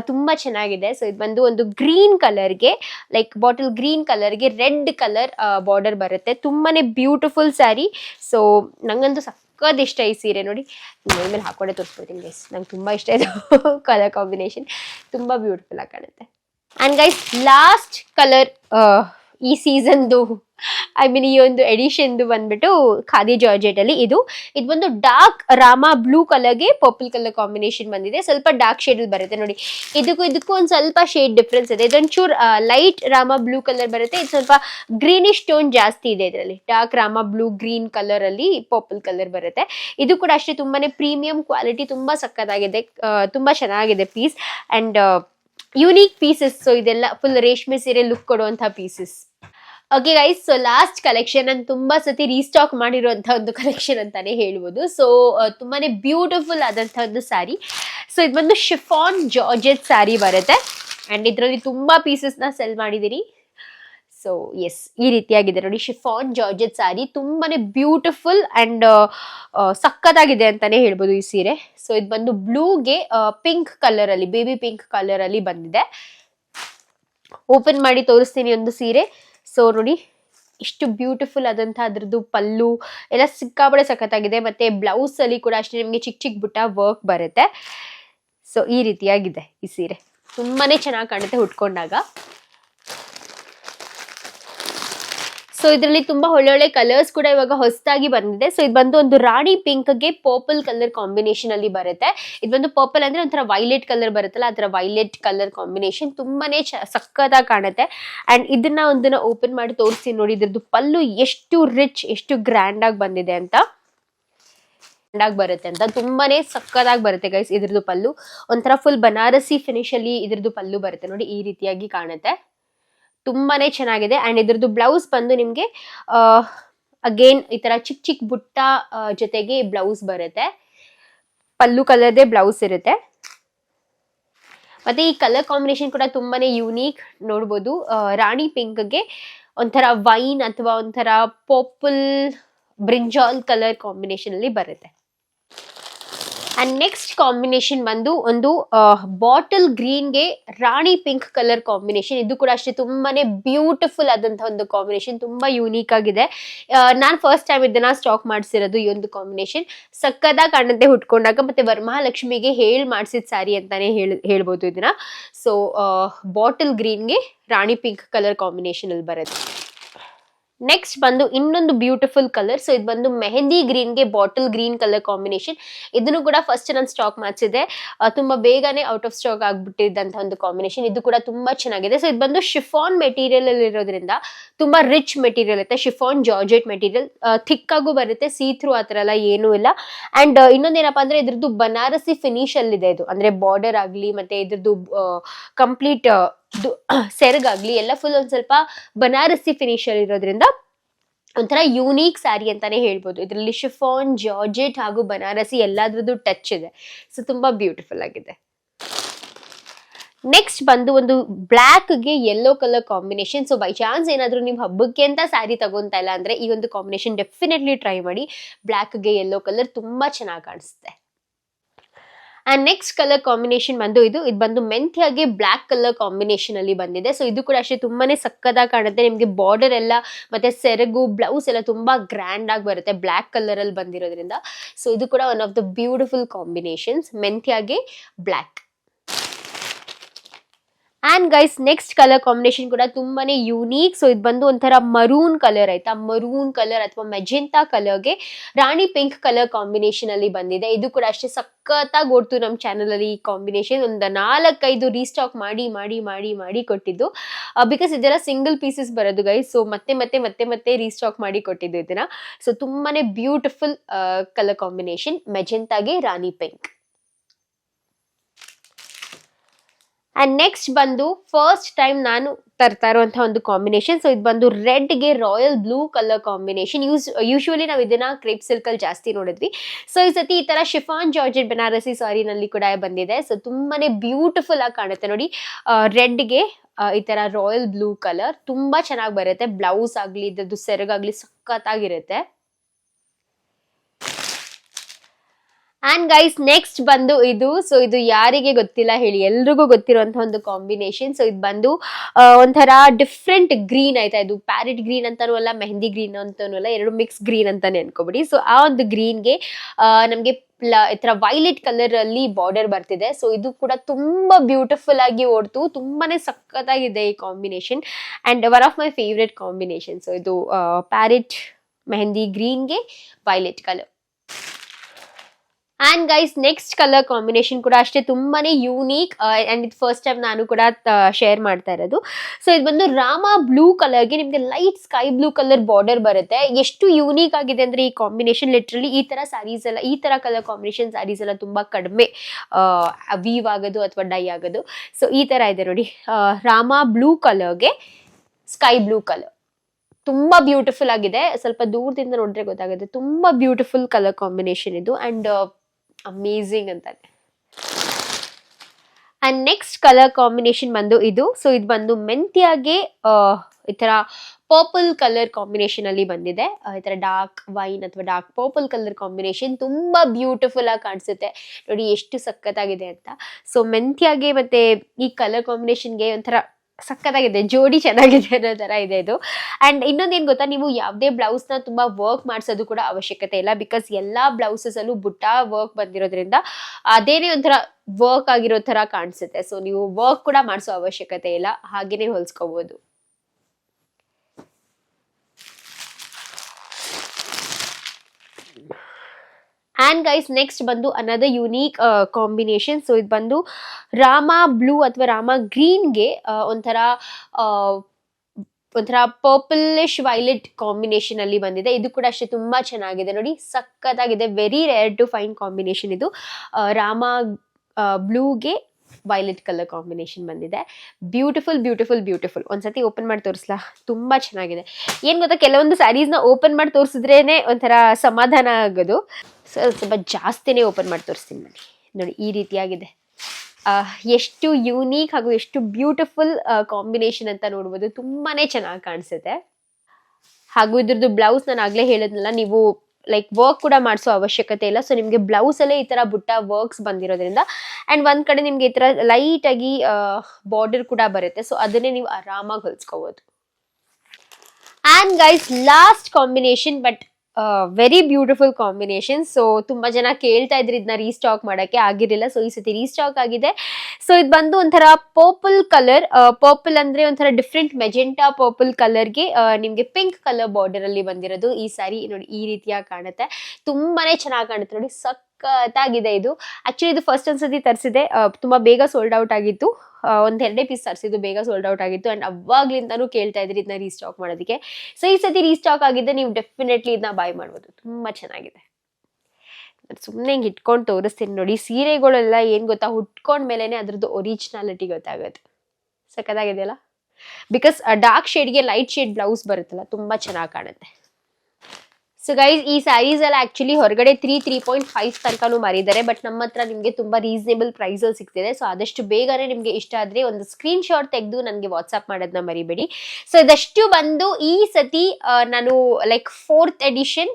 ತುಂಬಾ ಚೆನ್ನಾಗಿದೆ. ಸೊ ಇದು ಬಂದು ಒಂದು ಗ್ರೀನ್ ಕಲರ್ಗೆ ಲೈಕ್ ಬಾಟಲ್ ಗ್ರೀನ್ ಕಲರ್ಗೆ ರೆಡ್ ಕಲರ್ ಬಾರ್ಡರ್ ಬರುತ್ತೆ. ತುಂಬಾನೇ ಬ್ಯೂಟಿಫುಲ್ ಸ್ಯಾರಿ. ಸೊ ನಂಗಂತೂ ಸಕ್ಕತ್ ಇಷ್ಟ ಈ ಸೀರೆ ನೋಡಿ. ಮೇಲೆ ಹಾಕೊಂಡೆ ತೋರಿಸ್ಬಿಡ್ತೀನಿ ಗೈಸ್ ನಂಗೆ ತುಂಬಾ ಇಷ್ಟ ಇದು [laughs] ಕಲರ್ ಕಾಂಬಿನೇಷನ್ ತುಂಬಾ ಬ್ಯೂಟಿಫುಲ್ ಆಗಿ ಕಾಣುತ್ತೆ. ಅಂಡ್ ಗೈಸ್ ಲಾಸ್ಟ್ ಕಲರ್ ಈ ಸೀಸನ್ದು, ಐ ಮೀನ್ ಈ ಒಂದು ಎಡಿಷನ್ದು ಬಂದ್ಬಿಟ್ಟು ಖಾದಿ ಜಾರ್ಜೆಟ್ ಅಲ್ಲಿ ಇದು. ಇದು ಬಂದು ಡಾರ್ಕ್ ರಾಮ ಬ್ಲೂ ಕಲರ್ಗೆ ಪರ್ಪಲ್ ಕಲರ್ ಕಾಂಬಿನೇಷನ್ ಬಂದಿದೆ. ಸ್ವಲ್ಪ ಡಾರ್ಕ್ ಶೇಡ್ ಅಲ್ಲಿ ಬರುತ್ತೆ ನೋಡಿ. ಇದಕ್ಕೂ ಇದಕ್ಕೂ ಒಂದು ಸ್ವಲ್ಪ ಶೇಡ್ ಡಿಫ್ರೆನ್ಸ್ ಇದೆ. ಇದೊಂಚೂರು ಲೈಟ್ ರಾಮ ಬ್ಲೂ ಕಲರ್ ಬರುತ್ತೆ. ಇದು ಸ್ವಲ್ಪ ಗ್ರೀನಿಶ್ ಟೋನ್ ಜಾಸ್ತಿ ಇದೆ ಇದರಲ್ಲಿ. Dark Rama blue green colour ಅಲ್ಲಿ ಪರ್ಪಲ್ ಕಲರ್ ಬರುತ್ತೆ. ಇದು ಕೂಡ ಅಷ್ಟೇ ತುಂಬಾನೇ ಪ್ರೀಮಿಯಂ ಕ್ವಾಲಿಟಿ, ತುಂಬಾ ಸಕ್ಕತ್ತಾಗಿದೆ ತುಂಬಾ ಚೆನ್ನಾಗಿದೆ piece. And unique pieces so ಇದೆಲ್ಲ ಫುಲ್ ರೇಷ್ಮೆ ಸೀರೆ ಲುಕ್ ಕೊಡುವಂತಹ pieces okay guys so last collection ನಾನು ತುಂಬಾ ಸತಿ ರೀಸ್ಟಾಕ್ ಮಾಡಿರುವಂತಹ ಒಂದು ಕಲೆಕ್ಷನ್ ಅಂತಾನೆ ಹೇಳ್ಬೋದು. ಸೊ ತುಂಬಾನೇ ಬ್ಯೂಟಿಫುಲ್ ಆದಂತಹ ಒಂದು ಸ್ಯಾರಿ ಸೊ ಇದು ಬಂದು ಶಿಫಾನ್ ಜಾರ್ಜೆಟ್ ಸ್ಯಾರಿ ಬರುತ್ತೆ. ಅಂಡ್ ಇದರಲ್ಲಿ ತುಂಬಾ ಪೀಸಸ್ನ ಸೆಲ್ ಮಾಡಿದಿರಿ ಸೊ ಎಸ್ ಈ ರೀತಿಯಾಗಿದೆ. ನೋಡಿ ಶಿಫಾನ್ ಜಾರ್ಜೆಟ್ ಸ್ಯಾರಿ ತುಂಬಾನೇ ಬ್ಯೂಟಿಫುಲ್ ಅಂಡ್ ಸಕ್ಕತ್ತಾಗಿದೆ ಅಂತಾನೆ ಹೇಳ್ಬೋದು ಈ ಸೀರೆ. ಸೊ ಇದು ಬಂದು ಬ್ಲೂಗೆ ಪಿಂಕ್ ಕಲರ್ ಅಲ್ಲಿ ಬೇಬಿ ಪಿಂಕ್ ಕಲರ್ ಅಲ್ಲಿ ಬಂದಿದೆ. ಓಪನ್ ಮಾಡಿ ತೋರಿಸ್ತೀನಿ ಒಂದು ಸೀರೆ. ಸೊ ನೋಡಿ, ಇಷ್ಟು ಬ್ಯೂಟಿಫುಲ್ ಆದಂತಹ ಅದ್ರದ್ದು ಪಲ್ಲು ಎಲ್ಲ ಸಿಕ್ಕಾಬಡೆ ಸಖತ್ತಾಗಿದೆ. ಮತ್ತೆ ಬ್ಲೌಸ್ ಅಲ್ಲಿ ಕೂಡ ಅಷ್ಟೇ ನಿಮಗೆ ಚಿಕ್ಕ ಚಿಕ್ಕ ಬುಟ್ಟ ವರ್ಕ್ ಬರುತ್ತೆ. ಸೊ ಈ ರೀತಿಯಾಗಿದೆ ಈ ಸೀರೆ. ತುಂಬಾನೇ ಚೆನ್ನಾಗಿ ಕಾಣುತ್ತೆ ಉಟ್ಕೊಂಡಾಗ ಸೊ ಇದರಲ್ಲಿ ತುಂಬಾ ಒಳ್ಳೊಳ್ಳೆ ಕಲರ್ಸ್ ಕೂಡ ಇವಾಗ ಹೊಸದಾಗಿ ಬಂದಿದೆ. ಸೊ ಇದು ಬಂದು ಒಂದು ರಾಣಿ ಪಿಂಕ್ಗೆ ಪರ್ಪಲ್ ಕಲರ್ ಕಾಂಬಿನೇಷನ್ ಅಲ್ಲಿ ಬರುತ್ತೆ. ಇದು ಬಂದು ಪರ್ಪಲ್ ಅಂದ್ರೆ ಒಂಥರ ವೈಲೆಟ್ ಕಲರ್ ಬರುತ್ತಲ್ಲ ಅದರ ವೈಲೆಟ್ ಕಲರ್ ಕಾಂಬಿನೇಷನ್ ತುಂಬಾನೇ ಸಕ್ಕತ್ತಾಗಿ ಕಾಣುತ್ತೆ. ಅಂಡ್ ಇದನ್ನ ಒಂದನ್ನ ಓಪನ್ ಮಾಡಿ ತೋರಿಸಿ ನೋಡಿ, ಇದ್ರದ್ದು ಪಲ್ಲು ಎಷ್ಟು ರಿಚ್ ಎಷ್ಟು ಗ್ರ್ಯಾಂಡ್ ಆಗಿ ಬಂದಿದೆ ಅಂತ. ಆಗಿ ಬರುತ್ತೆ ಅಂತ. ತುಂಬಾನೇ ಸಕ್ಕತ್ತಾಗಿ ಬರುತ್ತೆ ಗೈಸ್ ಇದ್ರದ್ದು ಪಲ್ಲು. ಒಂಥರ ಫುಲ್ ಬನಾರಸಿ ಫಿನಿಶ್ ಅಲ್ಲಿ ಇದ್ರದ್ದು ಪಲ್ಲು ಬರುತ್ತೆ ನೋಡಿ, ಈ ರೀತಿಯಾಗಿ ಕಾಣುತ್ತೆ. ತುಂಬಾನೇ ಚೆನ್ನಾಗಿದೆ. ಅಂಡ್ ಇದ್ರದ್ದು ಬ್ಲೌಸ್ ಬಂದು ನಿಮ್ಗೆ ಅಗೇನ್ ಈ ತರ ಚಿಕ್ಕ ಚಿಕ್ಕ ಬುಟ್ಟ ಜೊತೆಗೆ ಬ್ಲೌಸ್ ಬರುತ್ತೆ. ಪಲ್ಲು ಕಲರ್ದೇ ಬ್ಲೌಸ್ ಇರುತ್ತೆ. ಮತ್ತೆ ಈ ಕಲರ್ ಕಾಂಬಿನೇಷನ್ ಕೂಡ ತುಂಬಾನೇ ಯೂನೀಕ್ ನೋಡ್ಬೋದು. ರಾಣಿ ಪಿಂಕ್ಗೆ ಒಂಥರ ವೈನ್ ಅಥವಾ ಒಂಥರ ಪರ್ಪಲ್ ಬ್ರಿಂಜಾಲ್ ಕಲರ್ ಕಾಂಬಿನೇಷನ್ ಅಲ್ಲಿ ಬರುತ್ತೆ. ಅಂಡ್ ನೆಕ್ಸ್ಟ್ ಕಾಂಬಿನೇಷನ್ ಬಂದು ಒಂದು ಬಾಟಲ್ ಗ್ರೀನ್ಗೆ ರಾಣಿ ಪಿಂಕ್ ಕಲರ್ ಕಾಂಬಿನೇಷನ್ ಇದು ಕೂಡ ಅಷ್ಟೇ ತುಂಬಾನೇ ಬ್ಯೂಟಿಫುಲ್ ಆದಂತಹ ಒಂದು ಕಾಂಬಿನೇಷನ್ ತುಂಬಾ ಯೂನೀಕ್ ಆಗಿದೆ. ನಾನು ಫಸ್ಟ್ ಟೈಮ್ ಇದನ್ನ ಸ್ಟಾಕ್ ಮಾಡಿಸಿರೋದು ಈ ಒಂದು ಕಾಂಬಿನೇಷನ್ ಸಕ್ಕದಾಗ ಕಾಣದೆ ಹುಟ್ಕೊಂಡಾಗ, ಮತ್ತೆ ವರಮಹಾಲಕ್ಷ್ಮಿಗೆ ಹೇಳ್ ಮಾಡಿಸಿದ ಸ್ಯಾರಿ ಅಂತಾನೆ ಹೇಳ, ಹೇಳ್ಬೋದು ಇದನ್ನ. ಸೊ ಬಾಟಲ್ ಗ್ರೀನ್ಗೆ ರಾಣಿ ಪಿಂಕ್ ಕಲರ್ ಕಾಂಬಿನೇಷನ್ ಅಲ್ಲಿ ಬರುತ್ತೆ. ನೆಕ್ಸ್ಟ್ ಬಂದು ಇನ್ನೊಂದು ಬ್ಯೂಟಿಫುಲ್ ಕಲರ್ ಸೊ ಇದು ಬಂದು ಮೆಹಂದಿ ಗ್ರೀನ್ಗೆ ಬಾಟಲ್ ಗ್ರೀನ್ ಕಲರ್ ಕಾಂಬಿನೇಷನ್ ಇದನ್ನು ಕೂಡ ಫಸ್ಟ್ ನಾನು ಸ್ಟಾಕ್ ಮಾಡಿಸಿದೆ ತುಂಬಾ ಬೇಗನೆ ಔಟ್ ಆಫ್ ಸ್ಟಾಕ್ ಆಗಿಬಿಟ್ಟಿದ್ದಂಥ ಒಂದು ಕಾಂಬಿನೇಷನ್ ಇದು ಕೂಡ ತುಂಬಾ ಚೆನ್ನಾಗಿದೆ. ಸೊ ಇದು ಬಂದು ಶಿಫಾನ್ ಮೆಟೀರಿಯಲ್ ಅಲ್ಲಿ ಇರೋದ್ರಿಂದ ತುಂಬಾ ರಿಚ್ ಮೆಟೀರಿಯಲ್ ಇರುತ್ತೆ. ಶಿಫಾನ್ ಜಾರ್ಜೆಟ್ ಮೆಟೀರಿಯಲ್ ಥಿಕ್ ಆಗೂ ಬರುತ್ತೆ. ಸೀ ಥ್ರೂ ಆ ಥರ ಎಲ್ಲ ಏನೂ ಇಲ್ಲ. ಅಂಡ್ ಇನ್ನೊಂದೇನಪ್ಪ ಅಂದ್ರೆ ಇದ್ರದ್ದು ಬನಾರಸಿ ಫಿನಿಶ್ ಅಲ್ಲಿದೆ ಇದು. ಅಂದ್ರೆ ಬಾರ್ಡರ್ ಆಗಲಿ, ಮತ್ತೆ ಇದ್ರದ್ದು ಕಂಪ್ಲೀಟ್ [clears throat] ಸೆರಗಾಗ್ಲಿ, ಎಲ್ಲ ಫುಲ್ ಒಂದ್ ಸ್ವಲ್ಪ ಬನಾರಸಿ ಫಿನಿಶ್ ಅಲ್ಲಿ ಇರೋದ್ರಿಂದ ಒಂಥರ ಯೂನೀಕ್ ಸ್ಯಾರಿ ಅಂತಾನೆ ಹೇಳ್ಬೋದು. ಇದರಲ್ಲಿ ಶಿಫಾನ್ ಜಾರ್ಜೆಟ್ ಹಾಗೂ ಬನಾರಸಿ ಎಲ್ಲದ್ರದ್ದು ಟಚ್ ಇದೆ. ಸೊ ತುಂಬಾ ಬ್ಯೂಟಿಫುಲ್ ಆಗಿದೆ. ನೆಕ್ಸ್ಟ್ ಬಂದು ಒಂದು ಬ್ಲ್ಯಾಕ್ಗೆ yellow colour combination so by chance ಏನಾದರೂ ನೀವು ಹಬ್ಬಕ್ಕೆ ಅಂತ ಸ್ಯಾರಿ ತಗೊಂತ ಇಲ್ಲ ಅಂದ್ರೆ ಈ ಒಂದು ಕಾಂಬಿನೇಷನ್ ಡೆಫಿನೆಟ್ಲಿ ಟ್ರೈ ಮಾಡಿ. ಬ್ಲ್ಯಾಕ್ಗೆ ಯೆಲ್ಲೋ ಕಲರ್ ತುಂಬಾ ಚೆನ್ನಾಗಿ ಕಾಣಿಸುತ್ತೆ. ಅಂಡ್ ನೆಕ್ಸ್ಟ್ ಕಲರ್ ಕಾಂಬಿನೇಷನ್ ಬಂದು ಇದು ಇದು ಬಂದು ಮೆಂತ್ಯಾಗೆ ಬ್ಲ್ಯಾಕ್ ಕಲರ್ ಕಾಂಬಿನೇಷನ್ ಅಲ್ಲಿ ಬಂದಿದೆ. ಸೊ ಇದು ಕೂಡ ಅಷ್ಟೇ ತುಂಬಾನೇ ಸಕ್ಕದಾಗಿ ಕಾಣುತ್ತೆ. ನಿಮಗೆ ಬಾರ್ಡರ್ ಎಲ್ಲ, ಮತ್ತೆ ಸೆರಗು ಬ್ಲೌಸ್ ಎಲ್ಲ ತುಂಬಾ ಗ್ರ್ಯಾಂಡ್ ಆಗಿ ಬರುತ್ತೆ ಬ್ಲ್ಯಾಕ್ ಕಲರ್ ಅಲ್ಲಿ ಬಂದಿರೋದ್ರಿಂದ. ಸೊ ಇದು ಕೂಡ one of the beautiful combinations ಮೆಂತ್ಯಾಗೆ black and guys next colour combination ಕೂಡ ತುಂಬಾನೇ ಯೂನೀಕ್ ಸೊ ಇದು ಬಂದು ಒಂಥರ ಮರೂನ್ ಕಲರ್ ಆಯ್ತಾ? ಮರೂನ್ ಕಲರ್ ಅಥವಾ ಮೆಜೆಂಟಾ ಕಲರ್ಗೆ ರಾಣಿ ಪಿಂಕ್ ಕಲರ್ ಕಾಂಬಿನೇಷನ್ ಅಲ್ಲಿ ಬಂದಿದೆ. ಇದು ಕೂಡ ಅಷ್ಟೇ ಸಖತ್ತಾಗಿ ಓಡ್ತು ನಮ್ಮ ಚಾನಲಲ್ಲಿ ಈ ಕಾಂಬಿನೇಷನ್ ಒಂದು ನಾಲ್ಕೈದು ರೀಸ್ಟಾಕ್ ಮಾಡಿ ಮಾಡಿ ಮಾಡಿ ಮಾಡಿ ಕೊಟ್ಟಿದ್ದು. ಬಿಕಾಸ್ ಇದೆಲ್ಲ ಸಿಂಗಲ್ ಪೀಸಸ್ ಬರೋದು ಗೈಸ್ ಸೊ ಮತ್ತೆ ಮತ್ತೆ ಮತ್ತೆ ಮತ್ತೆ ರೀಸ್ಟಾಕ್ ಮಾಡಿ ಕೊಟ್ಟಿದ್ದು ಇದನ್ನ. ಸೊ ತುಂಬಾ ಬ್ಯೂಟಿಫುಲ್ ಕಲರ್ ಕಾಂಬಿನೇಷನ್ ಮೆಜೆಂಟಾಗೆ ರಾಣಿ ಪಿಂಕ್ ಅಂಡ್ ನೆಕ್ಸ್ಟ್ ಬಂದು ಫಸ್ಟ್ ಟೈಮ್ ನಾನು ತರ್ತಾ ಇರುವಂತಹ ಒಂದು ಕಾಂಬಿನೇಷನ್ ಸೊ ಇದು ಬಂದು ರೆಡ್ಗೆ royal blue colour combination use usually ನಾವು ಇದನ್ನ ಕ್ರೇಪ್ ಸಿಲ್ಕ್ ಅಲ್ಲಿ ಜಾಸ್ತಿ ನೋಡಿದ್ವಿ. ಸೊ ಈ ಸತಿ ಈ ತರ ಶಿಫಾನ್ ಜಾರ್ಜೆಟ್ ಬನಾರಸಿ ಸಾರಿನಲ್ಲಿ ಕೂಡ ಬಂದಿದೆ. ಸೊ ತುಂಬಾನೇ ಬ್ಯೂಟಿಫುಲ್ ಆಗಿ ಕಾಣುತ್ತೆ ನೋಡಿ. ರೆಡ್ಗೆ ಈ ತರ ರಾಯಲ್ ಬ್ಲೂ ಕಲರ್ ತುಂಬಾ ಚೆನ್ನಾಗಿ ಬರುತ್ತೆ. ಬ್ಲೌಸ್ ಆಗಲಿ, ಇದ್ರದ್ದು ಸೆರಗಾಗ್ಲಿ ಸಖತ್ತಾಗಿರುತ್ತೆ. ಅಂಡ್ ಗೈಸ್ ನೆಕ್ಸ್ಟ್ ಬಂದು ಇದು ಸೊ ಇದು ಯಾರಿಗೆ ಗೊತ್ತಿಲ್ಲ ಹೇಳಿ, ಎಲ್ರಿಗೂ ಗೊತ್ತಿರುವಂಥ ಒಂದು ಕಾಂಬಿನೇಷನ್ ಸೊ ಇದು ಬಂದು ಒಂಥರ ಡಿಫ್ರೆಂಟ್ ಗ್ರೀನ್ ಆಯ್ತಾ, ಇದು ಪ್ಯಾರೆಟ್ ಗ್ರೀನ್ ಅಂತಾನೂ ಅಲ್ಲ, ಮೆಹಂದಿ ಗ್ರೀನ್ ಅಂತಾನೂ ಅಲ್ಲ, ಎರಡು ಮಿಕ್ಸ್ ಗ್ರೀನ್ ಅಂತಲೇ ಅನ್ಕೊಬಿಡಿ. ಸೊ ಆ ಒಂದು ಗ್ರೀನ್ಗೆ ನಮಗೆ ಈ ತರ ವೈಲೆಟ್ ಕಲರಲ್ಲಿ ಬಾರ್ಡರ್ ಬರ್ತಿದೆ. ಸೊ ಇದು ಕೂಡ ತುಂಬ ಬ್ಯೂಟಿಫುಲ್ ಆಗಿ ಓಡ್ತು ತುಂಬಾ ಸಖತ್ತಾಗಿದೆ ಈ combination and one of my favourite combination so ಇದು parrot mehndi ಗ್ರೀನ್ಗೆ violet colour and guys next colour combination ಕೂಡ ಅಷ್ಟೇ ತುಂಬಾ ಯೂನೀಕ್ ಆ್ಯಂಡ್ ಇದು ಫಸ್ಟ್ ಟೈಮ್ ನಾನು ಕೂಡ ಶೇರ್ ಮಾಡ್ತಾ ಇರೋದು. ಸೊ ಇದು ಬಂದು ರಾಮ ಬ್ಲೂ ಕಲರ್ಗೆ ನಿಮಗೆ light sky blue colour border ಬರುತ್ತೆ. ಎಷ್ಟು ಯೂನೀಕ್ ಆಗಿದೆ ಅಂದರೆ ಈ ಕಾಂಬಿನೇಷನ್ ಲಿಟ್ರಲಿ ಈ ಥರ ಸ್ಯಾರೀಸ್ ಎಲ್ಲ, ಈ ಥರ ಕಲರ್ ಕಾಂಬಿನೇಷನ್ ಸ್ಯಾರೀಸ್ ಎಲ್ಲ ತುಂಬ ಕಡಿಮೆ ವೀವ್ ಆಗೋದು ಅಥವಾ ಡೈ ಆಗೋದು. ಸೊ ಈ ಥರ ಇದೆ ನೋಡಿ. ರಾಮ ಬ್ಲೂ ಕಲರ್ಗೆ ಸ್ಕೈ ಬ್ಲೂ ಕಲರ್ ತುಂಬ ಬ್ಯೂಟಿಫುಲ್ ಆಗಿದೆ. ಸ್ವಲ್ಪ ದೂರದಿಂದ ನೋಡಿದ್ರೆ ಗೊತ್ತಾಗುತ್ತೆ. ತುಂಬ ಬ್ಯೂಟಿಫುಲ್ ಕಲರ್ ಕಾಂಬಿನೇಷನ್ ಇದು. ಅಂಡ್ ಅಮೇಝಿಂಗ್ ಅಂತಾನೆ. ಅಂಡ್ ನೆಕ್ಸ್ಟ್ ಕಲರ್ ಕಾಂಬಿನೇಷನ್ ಬಂದು ಇದು. ಸೊ ಇದು ಬಂದು ಮೆಂತ್ಯಾಗೆ ಈ ಥರ ಪರ್ಪಲ್ ಕಲರ್ ಕಾಂಬಿನೇಷನ್ ಅಲ್ಲಿ ಬಂದಿದೆ. ಈ ಥರ ಡಾರ್ಕ್ ವೈನ್ ಅಥವಾ ಡಾರ್ಕ್ ಪರ್ಪಲ್ ಕಲರ್ ಕಾಂಬಿನೇಷನ್ ತುಂಬ ಬ್ಯೂಟಿಫುಲ್ ಆಗಿ ಕಾಣಿಸುತ್ತೆ. ನೋಡಿ, ಎಷ್ಟು ಸಖತ್ತಾಗಿದೆ ಅಂತ. ಸೊ ಮೆಂತ್ಯಾಗೆ ಮತ್ತೆ ಈ ಕಲರ್ ಕಾಂಬಿನೇಷನ್ಗೆ ಒಂಥರ ಸಖತ್ತಾಗಿದೆ, ಜೋಡಿ ಚೆನ್ನಾಗಿದೆ ಅನ್ನೋ ಥರ ಇದೆ ಇದು. ಇನ್ನೊಂದು ಏನು ಗೊತ್ತಾ, ನೀವು ಯಾವುದೇ ಬ್ಲೌಸ್ನ ತುಂಬ ವರ್ಕ್ ಮಾಡಿಸೋದು ಕೂಡ ಅವಶ್ಯಕತೆ ಇಲ್ಲ. ಬಿಕಾಸ್ ಎಲ್ಲ ಬ್ಲೌಸಸಲ್ಲೂ ಬುಟ್ಟ ವರ್ಕ್ ಬಂದಿರೋದ್ರಿಂದ ಅದೇನೇ ಒಂಥರ ವರ್ಕ್ ಆಗಿರೋ ಥರ ಕಾಣಿಸುತ್ತೆ. ಸೊ ನೀವು ವರ್ಕ್ ಕೂಡ ಮಾಡಿಸೋ ಅವಶ್ಯಕತೆ ಇಲ್ಲ. ಹಾಗೇನೆ ಹೊಲ್ಸ್ಕೋಬಹುದು ಆ್ಯಂಡ್ ಗೈಸ್ ನೆಕ್ಸ್ಟ್ ಬಂದು ಅನದರ್ ಯುನೀಕ್ ಕಾಂಬಿನೇಷನ್ ಸೊ ಇದು ಬಂದು ರಾಮ ಬ್ಲೂ ಅಥವಾ ರಾಮ ಗ್ರೀನ್ಗೆ ಒಂಥರ ಆ, ಒಂಥರ ಪರ್ಪಲಿಶ್ ವೈಲೆಟ್ ಕಾಂಬಿನೇಷನ್ ಅಲ್ಲಿ ಬಂದಿದೆ. ಇದು ಕೂಡ ಅಷ್ಟೇ ತುಂಬಾ ಚೆನ್ನಾಗಿದೆ. ನೋಡಿ ಸಖತ್ತಾಗಿದೆ. Very rare to fine combination ಇದು. ಆ, ರಾಮ ಬ್ಲೂಗೆ ವೈಲೆಟ್ ಕಲರ್ ಕಾಂಬಿನೇಷನ್ ಬಂದಿದೆ. ಬ್ಯೂಟಿಫುಲ್ ಬ್ಯೂಟಿಫುಲ್ ಬ್ಯೂಟಿಫುಲ್ ಒಂದ್ಸತಿ ಓಪನ್ ಮಾಡಿ ತೋರಿಸ್ಲಾ? ತುಂಬ ಚೆನ್ನಾಗಿದೆ. ಏನು ಗೊತ್ತಾ? ಕೆಲವೊಂದು ಸ್ಯಾರೀಸ್ನ ಓಪನ್ ಮಾಡಿ ತೋರಿಸಿದ್ರೇ ಒಂಥರ ಸಮಾಧಾನ ಆಗೋದು. ಸ್ವಲ್ಪ ಜಾಸ್ತಿನೇ ಓಪನ್ ಮಾಡಿ ತೋರಿಸ್ತೀನಿ ಬನ್ನಿ ನೋಡಿ, ಈ ರೀತಿಯಾಗಿದೆ. ಎಷ್ಟು ಯೂನೀಕ್ ಹಾಗೂ ಎಷ್ಟು ಬ್ಯೂಟಿಫುಲ್ ಕಾಂಬಿನೇಷನ್ ಅಂತ ನೋಡ್ಬೋದು. ತುಂಬಾ ಚೆನ್ನಾಗಿ ಕಾಣಿಸುತ್ತೆ. ಹಾಗೂ ಇದ್ರದ್ದು ಬ್ಲೌಸ್ ನಾನು ಆಗಲೇ ಹೇಳಿದ್ನಲ್ಲ, ನೀವು ಲೈಕ್ ವರ್ಕ್ ಕೂಡ ಮಾಡಿಸೋ ಅವಶ್ಯಕತೆ ಇಲ್ಲ. ಸೊ ನಿಮಗೆ ಬ್ಲೌಸಲ್ಲೇ ಈ ತರ ಬುಟ್ಟ ವರ್ಕ್ಸ್ ಬಂದಿರೋದ್ರಿಂದ. ಅಂಡ್ ಒಂದು ಕಡೆ ನಿಮಗೆ ಈ ತರ ಲೈಟ್ ಆಗಿ ಬಾರ್ಡರ್ ಕೂಡ ಬರುತ್ತೆ. ಸೊ ಅದನ್ನೇ ನೀವು ಆರಾಮಾಗಿ ಹೊಲ್ಸ್ಕೋಬಹುದು and guys last combination but very beautiful combination so ತುಂಬಾ ಜನ ಕೇಳ್ತಾ ಇದ್ರಿ ಇದನ್ನ ರೀಸ್ಟಾಕ್ ಮಾಡೋಕ್ಕೆ. ಆಗಿರಲಿಲ್ಲ. ಸೊ ಈ ಸತಿ ರೀಸ್ಟಾಕ್ ಆಗಿದೆ. ಸೊ ಇದು ಬಂದು ಒಂಥರ ಪರ್ಪಲ್ ಕಲರ್ ಪರ್ಪಲ್ ಅಂದ್ರೆ ಒಂಥರ ಡಿಫ್ರೆಂಟ್ ಮೆಜೆಂಟಾ ಪರ್ಪಲ್ ಕಲರ್ಗೆ ನಿಮಗೆ ಪಿಂಕ್ ಕಲರ್ ಬಾರ್ಡರ್ ಅಲ್ಲಿ ಬಂದಿರೋದು. ಈ ಸಾರಿ ನೋಡಿ, ಈ ರೀತಿಯಾಗಿ ಕಾಣುತ್ತೆ. ತುಂಬಾನೇ ಚೆನ್ನಾಗಿ ಕಾಣುತ್ತೆ ನೋಡಿ. ಸಖತ್ತಾಗಿದೆ ಇದು. ಆಕ್ಚುಲಿ ಇದು ಫಸ್ಟ್ ಒಂದ್ಸತಿ ತರಿಸಿದೆ. ತುಂಬಾ ಬೇಗ ಸೋಲ್ಡ್ ಔಟ್ ಆಗಿತ್ತು. ಒಂದು ಎರಡೇ ಪೀಸ್ ತರಿಸಿದ್ದು ಬೇಗ ಸೋಲ್ಡ್ ಔಟ್ ಆಗಿತ್ತು. ಅಂಡ್ ಅವಾಗ್ಲಿಂದನೂ ಕೇಳ್ತಾ ಇದ್ರಿ ಇದನ್ನ ರೀಸ್ಟಾಕ್ ಮಾಡೋದಕ್ಕೆ. ಸೊ ಈ ಸತಿ ರೀಸ್ಟಾಕ್ ಆಗಿದ್ದೆ. ನೀವು ಡೆಫಿನೆಟ್ಲಿ ಇದನ್ನ ಬಾಯ್ ಮಾಡ್ಬೋದು. ತುಂಬಾ ಚೆನ್ನಾಗಿದೆ. ಸುಮ್ಮನೆ ಹಿಂಗೆ ಇಟ್ಕೊಂಡು ತೋರಿಸ್ತೀನಿ ನೋಡಿ. ಸೀರೆಗಳೆಲ್ಲ ಏನು ಗೊತ್ತಾ? ಉಟ್ಕೊಂಡ್ ಮೇಲೆನೆ ಅದ್ರದ್ದು ಒರಿಜಿನಾಲಿಟಿ ಗೊತ್ತಾಗುತ್ತೆ. ಸಖತ್ತಾಗಿದೆಯಲ್ಲ? ಬಿಕಾಸ್ ಡಾರ್ಕ್ ಶೇಡ್ಗೆ ಲೈಟ್ ಶೇಡ್ ಬ್ಲೌಸ್ ಬರುತ್ತಲ್ಲ, ತುಂಬಾ ಚೆನ್ನಾಗಿ ಕಾಣುತ್ತೆ. ಸೊ ಗೈಸ್ ಈ ಸ್ಯಾರೀಸ್ ಎಲ್ಲ ಆಕ್ಚುಲಿ ಹೊರಗಡೆ ತ್ರೀ ತ್ರೀ ಪಾಯಿಂಟ್ ಫೈವ್ ತನಕನೂ ಮಾರಿದ್ದಾರೆ. ಬಟ್ ನಮ್ಮ ಹತ್ರ ನಿಮಗೆ ತುಂಬಾ ರೀಸನೇಬಲ್ ಪ್ರೈಸಲ್ಲಿ ಸಿಗ್ತಿದೆ. ಸೊ ಆದಷ್ಟು ಬೇಗನೆ ನಿಮಗೆ ಇಷ್ಟ ಆದರೆ ಒಂದು ಸ್ಕ್ರೀನ್ ಶಾಟ್ ತೆಗೆದು ನನಗೆ ವಾಟ್ಸ್ಆಪ್ ಮಾಡೋದನ್ನ ಮರಿಬೇಡಿ. ಸೊ ಇದಷ್ಟು ಬಂದು ಈ ಸತಿ ನಾನು like fourth edition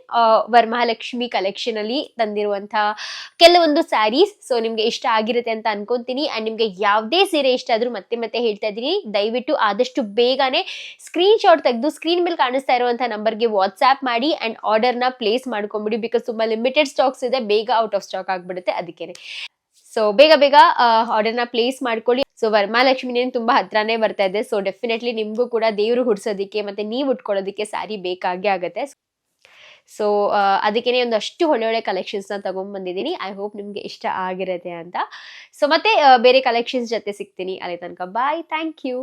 Varamahalakshmi collection ಅಲ್ಲಿ ತಂದಿರುವಂತಹ ಕೆಲವೊಂದು ಸ್ಯಾರೀಸ್ ಸೊ ನಿಮಗೆ ಇಷ್ಟ ಆಗಿರುತ್ತೆ ಅಂತ ಅನ್ಕೊಂತೀನಿ. ಅಂಡ್ ನಿಮಗೆ ಯಾವುದೇ ಸೀರೆ ಇಷ್ಟ ಆದ್ರೂ ಮತ್ತೆ ಮತ್ತೆ ಹೇಳ್ತಾ ಇದ್ದೀನಿ. ದಯವಿಟ್ಟು ಆದಷ್ಟು ಬೇಗನೆ ಸ್ಕ್ರೀನ್ ಶಾಟ್ ತೆಗೆದು ಸ್ಕ್ರೀನ್ ಮೇಲೆ ಕಾಣಿಸ್ತಾ ಇರುವಂತಹ ನಂಬರ್ಗೆ ವಾಟ್ಸ್ಆ್ಯಪ್ ಮಾಡಿ. ಅಂಡ್ ಆರ್ಡರ್ನ ಪ್ಲೇಸ್ ಮಾಡ್ಕೊಂಡ್ಬಿಡಿ ಬಿಕಾಸ್ ತುಂಬಾ ಲಿಮಿಟೆಡ್ ಸ್ಟಾಕ್ಸ್ ಇದೆ, ಬೇಗ ಔಟ್ ಆಫ್ ಸ್ಟಾಕ್ ಆಗ್ಬಿಡುತ್ತೆ ಅದಕ್ಕೆ ಸೊ ಬೇಗ ಬೇಗ ಆರ್ಡರ್ನ ಪ್ಲೇಸ್ ಮಾಡ್ಕೊಳ್ಳಿ. ಸೊ ವರಮಹಾಲಕ್ಷ್ಮಿ ತುಂಬಾ ಹತ್ರನೇ ಬರ್ತಾ ಇದೆ. ಸೊ ಡೆಫಿನೆಟ್ಲಿ ನಿಮ್ಗೂ ಕೂಡ ದೇವ್ರು ಹುಡ್ಸೋದಿಕ್ಕೆ ಮತ್ತೆ ನೀವು ಉಟ್ಕೊಳ್ಳೋದಕ್ಕೆ ಸ್ಯಾರಿ ಬೇಕಾಗೇ ಆಗುತ್ತೆ. ಸೊ ಅದಕ್ಕೇನೆ ಒಂದಷ್ಟು ಒಳ್ಳೆ ಒಳ್ಳೆ ಕಲೆಕ್ಷನ್ಸ್ನ ತಗೊಂಡ್ಬಂದಿದ್ದೀನಿ ಐ ಹೋಪ್ ನಿಮಗೆ ಇಷ್ಟ ಆಗಿರುತ್ತೆ ಅಂತ. ಸೊ ಮತ್ತೆ ಬೇರೆ ಕಲೆಕ್ಷನ್ಸ್ ಜೊತೆ ಸಿಗ್ತೀನಿ ಅಲ್ಲಿ ತನಕ. Bye thank you